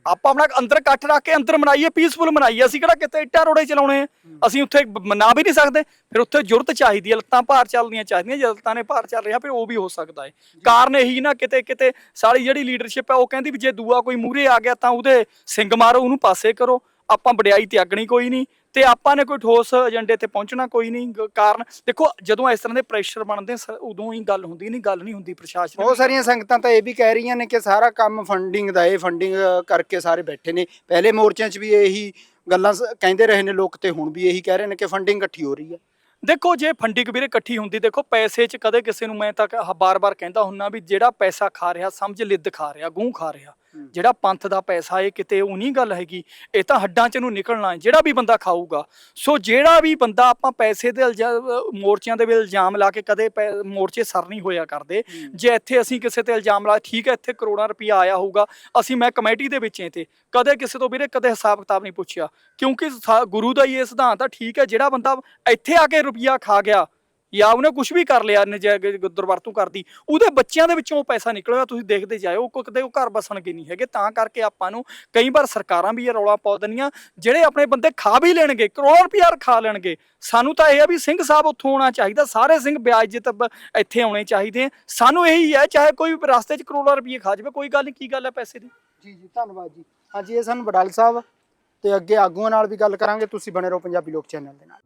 Speaker 1: ਆਪਾਂ ਆਪਣਾ ਅੰਦਰ ਇਕੱਠ ਰੱਖ ਕੇ ਅੰਦਰ ਮਨਾਈਏ ਪੀਸਫੁਲ ਮਨਾਈਏ। ਅਸੀਂ ਕਿਹੜਾ ਕਿਤੇ ਇੱਟਾਂ ਰੋੜੇ ਚਲਾਉਣੇ ਆ? ਅਸੀਂ ਉੱਥੇ ਮਨਾ ਵੀ ਨਹੀਂ ਸਕਦੇ। ਫਿਰ ਉੱਥੇ ਜੁਰਤ ਚਾਹੀਦੀ ਹੈ ਲੱਤਾਂ ਭਾਰ ਚੱਲਦੀਆਂ ਚਾਹੀਦੀਆਂ ਜੇ ਲੱਤਾਂ ਨੇ ਭਾਰ ਚੱਲ ਰਿਹਾ ਫਿਰ ਉਹ ਵੀ ਹੋ ਸਕਦਾ ਹੈ। ਕਾਰਨ ਇਹੀ ਨਾ ਕਿਤੇ ਕਿਤੇ ਸਾਰੀ ਜਿਹੜੀ ਲੀਡਰਸ਼ਿਪ ਹੈ ਉਹ ਕਹਿੰਦੀ ਵੀ ਜੇ ਦੂਆ ਕੋਈ ਮੂਹਰੇ ਆ ਗਿਆ ਤਾਂ ਉਹਦੇ ਸਿੰਘ ਮਾਰੋ ਉਹਨੂੰ ਪਾਸੇ ਕਰੋ। ਆਪਾਂ ਵਡਿਆਈ ਤਿਆਗਣੀ ਕੋਈ ਨਹੀਂ। ਤੇ ਆਪਾਂ ਨੇ ਕੋਈ ਠੋਸ ਏਜੰਡੇ ਤੇ ਪਹੁੰਚਣਾ ਕੋਈ ਨਹੀਂ। ਕਾਰਨ ਦੇਖੋ ਜਦੋਂ ਇਸ ਤਰ੍ਹਾਂ ਦੇ ਪ੍ਰੈਸ਼ਰ ਬਣਦੇ ਉਦੋਂ ਹੀ ਗੱਲ ਹੁੰਦੀ ਨਹੀਂ ਗੱਲ ਨਹੀਂ ਹੁੰਦੀ ਪ੍ਰਸ਼ਾਸਨ
Speaker 2: ਬਹੁਤ ਸਾਰੀਆਂ ਸੰਗਤਾਂ ਤਾਂ ਇਹ ਵੀ ਕਹਿ ਰਹੀਆਂ ਨੇ ਕਿ ਸਾਰਾ ਕੰਮ ਫੰਡਿੰਗ ਦਾ ਇਹ ਫੰਡਿੰਗ ਕਰਕੇ ਸਾਰੇ ਬੈਠੇ ਨੇ। ਪਹਿਲੇ ਮੋਰਚਿਆਂ 'ਚ ਵੀ ਇਹੀ ਗੱਲਾਂ ਕਹਿੰਦੇ ਰਹੇ ਨੇ ਲੋਕ ਤੇ ਹੁਣ ਵੀ ਇਹੀ ਕਹਿ ਰਹੇ ਨੇ ਕਿ ਫੰਡਿੰਗ ਇਕੱਠੀ ਹੋ ਰਹੀ ਹੈ।
Speaker 1: ਦੇਖੋ ਜੇ ਫੰਡਿੰਗ ਵੀਰੇ ਇਕੱਠੀ ਹੁੰਦੀ ਦੇਖੋ ਪੈਸੇ 'ਚ ਕਦੇ ਕਿਸੇ ਨੂੰ ਮੈਂ ਤਾਂ ਬਾਰ-ਬਾਰ ਕਹਿੰਦਾ ਹੁੰਨਾ ਵੀ ਜਿਹੜਾ ਪੈਸਾ ਖਾ ਰਿਹਾ ਸਮਝ ਲਿੱਦ ਖਾ ਰਿਹਾ ਗੂੰ ਖਾ ਰਿਹਾ। ਜਿਹੜਾ ਪੰਥ ਦਾ ਪੈਸਾ ਇਹ ਕਿਤੇ ਉਹ ਨਹੀਂ ਗੱਲ ਹੈਗੀ ਇਹ ਤਾਂ ਹੱਡਾਂ 'ਚ ਨੂੰ ਨਿਕਲਣਾ ਹੈ ਜਿਹੜਾ ਵੀ ਬੰਦਾ ਖਾਊਗਾ। ਸੋ ਜਿਹੜਾ ਵੀ ਬੰਦਾ ਆਪਾਂ ਪੈਸੇ ਦੇ ਮੋਰਚਿਆਂ ਦੇ ਵੀ ਇਲਜ਼ਾਮ ਲਾ ਕੇ ਕਦੇ ਮੋਰਚੇ ਸਰ ਨਹੀਂ ਹੋਇਆ ਕਰਦੇ। ਜੇ ਇੱਥੇ ਅਸੀਂ ਕਿਸੇ ਤੇ ਇਲਜ਼ਾਮ ਲਾ ਠੀਕ ਹੈ ਇੱਥੇ ਕਰੋੜਾਂ ਰੁਪਇਆ ਆਇਆ ਹੋਊਗਾ ਅਸੀਂ ਮੈਂ ਕਮੇਟੀ ਦੇ ਵਿੱਚ ਤੇ ਕਦੇ ਕਿਸੇ ਤੋਂ ਵੀਰੇ ਕਦੇ ਹਿਸਾਬ ਕਿਤਾਬ ਨਹੀਂ ਪੁੱਛਿਆ। ਕਿਉਂਕਿ ਗੁਰੂ ਦਾ ਹੀ ਇਹ ਸਿਧਾਂਤ ਆ ਠੀਕ ਹੈ ਜਿਹੜਾ ਬੰਦਾ ਇੱਥੇ ਆ ਕੇ ਰੁਪਇਆ ਖਾ ਗਿਆ ਜਾਂ ਉਹਨੇ ਕੁਝ ਵੀ ਕਰ ਲਿਆ ਨਜਾਇਜ਼ ਦੁਰਵਰਤੋਂ ਕਰਦੀ ਉਹਦੇ ਬੱਚਿਆਂ ਦੇ ਵਿੱਚੋਂ ਉਹ ਪੈਸਾ ਨਿਕਲੇਗਾ ਤੁਸੀਂ ਦੇਖਦੇ ਜਾਇਓ, ਉਹ ਕਦੇ ਉਹ ਘਰ ਬਸਣਗੇ ਨਹੀਂ ਹੈਗੇ, ਤਾਂ ਕਰਕੇ ਆਪਾਂ ਨੂੰ ਕਈ ਵਾਰ ਸਰਕਾਰਾਂ ਵੀ ਇਹ ਰੌਲਾ ਪਾ ਦਿੰਦੀਆਂ, ਜਿਹੜੇ ਆਪਣੇ ਬੰਦੇ ਖਾ ਵੀ ਲੈਣਗੇ, ਕਰੋੜ ਰੁਪਇਆ ਖਾ ਲੈਣਗੇ। ਸਾਨੂੰ ਤਾਂ ਇਹ ਆ ਵੀ ਸਿੰਘ ਸਾਹਿਬ ਉੱਥੋਂ ਆਉਣਾ ਚਾਹੀਦਾ, ਸਾਰੇ ਸਿੰਘ ਵਿਆਜ ਇੱਥੇ ਆਉਣੇ ਚਾਹੀਦੇ ਆ। ਸਾਨੂੰ ਇਹੀ ਹੈ ਚਾਹੇ ਕੋਈ ਰਸਤੇ 'ਚ ਕਰੋੜਾਂ ਰੁਪਏ ਖਾ ਜਾਵੇ, ਕੋਈ ਗੱਲ ਨਹੀਂ, ਕੀ ਗੱਲ ਹੈ ਪੈਸੇ ਦੀ?
Speaker 2: ਜੀ ਜੀ, ਧੰਨਵਾਦ ਜੀ। ਹਾਂਜੀ, ਇਹ ਸਨ ਬਡਾਲ ਸਾਹਿਬ, ਤੇ ਅੱਗੇ ਆਗੂਆਂ ਨਾਲ ਵੀ ਗੱਲ ਕਰਾਂਗੇ, ਤੁਸੀਂ ਬਣੇ ਰਹੋ ਪੰਜਾਬੀ ਲੋਕ ਚੈਨਲ ਦੇ ਨਾਲ।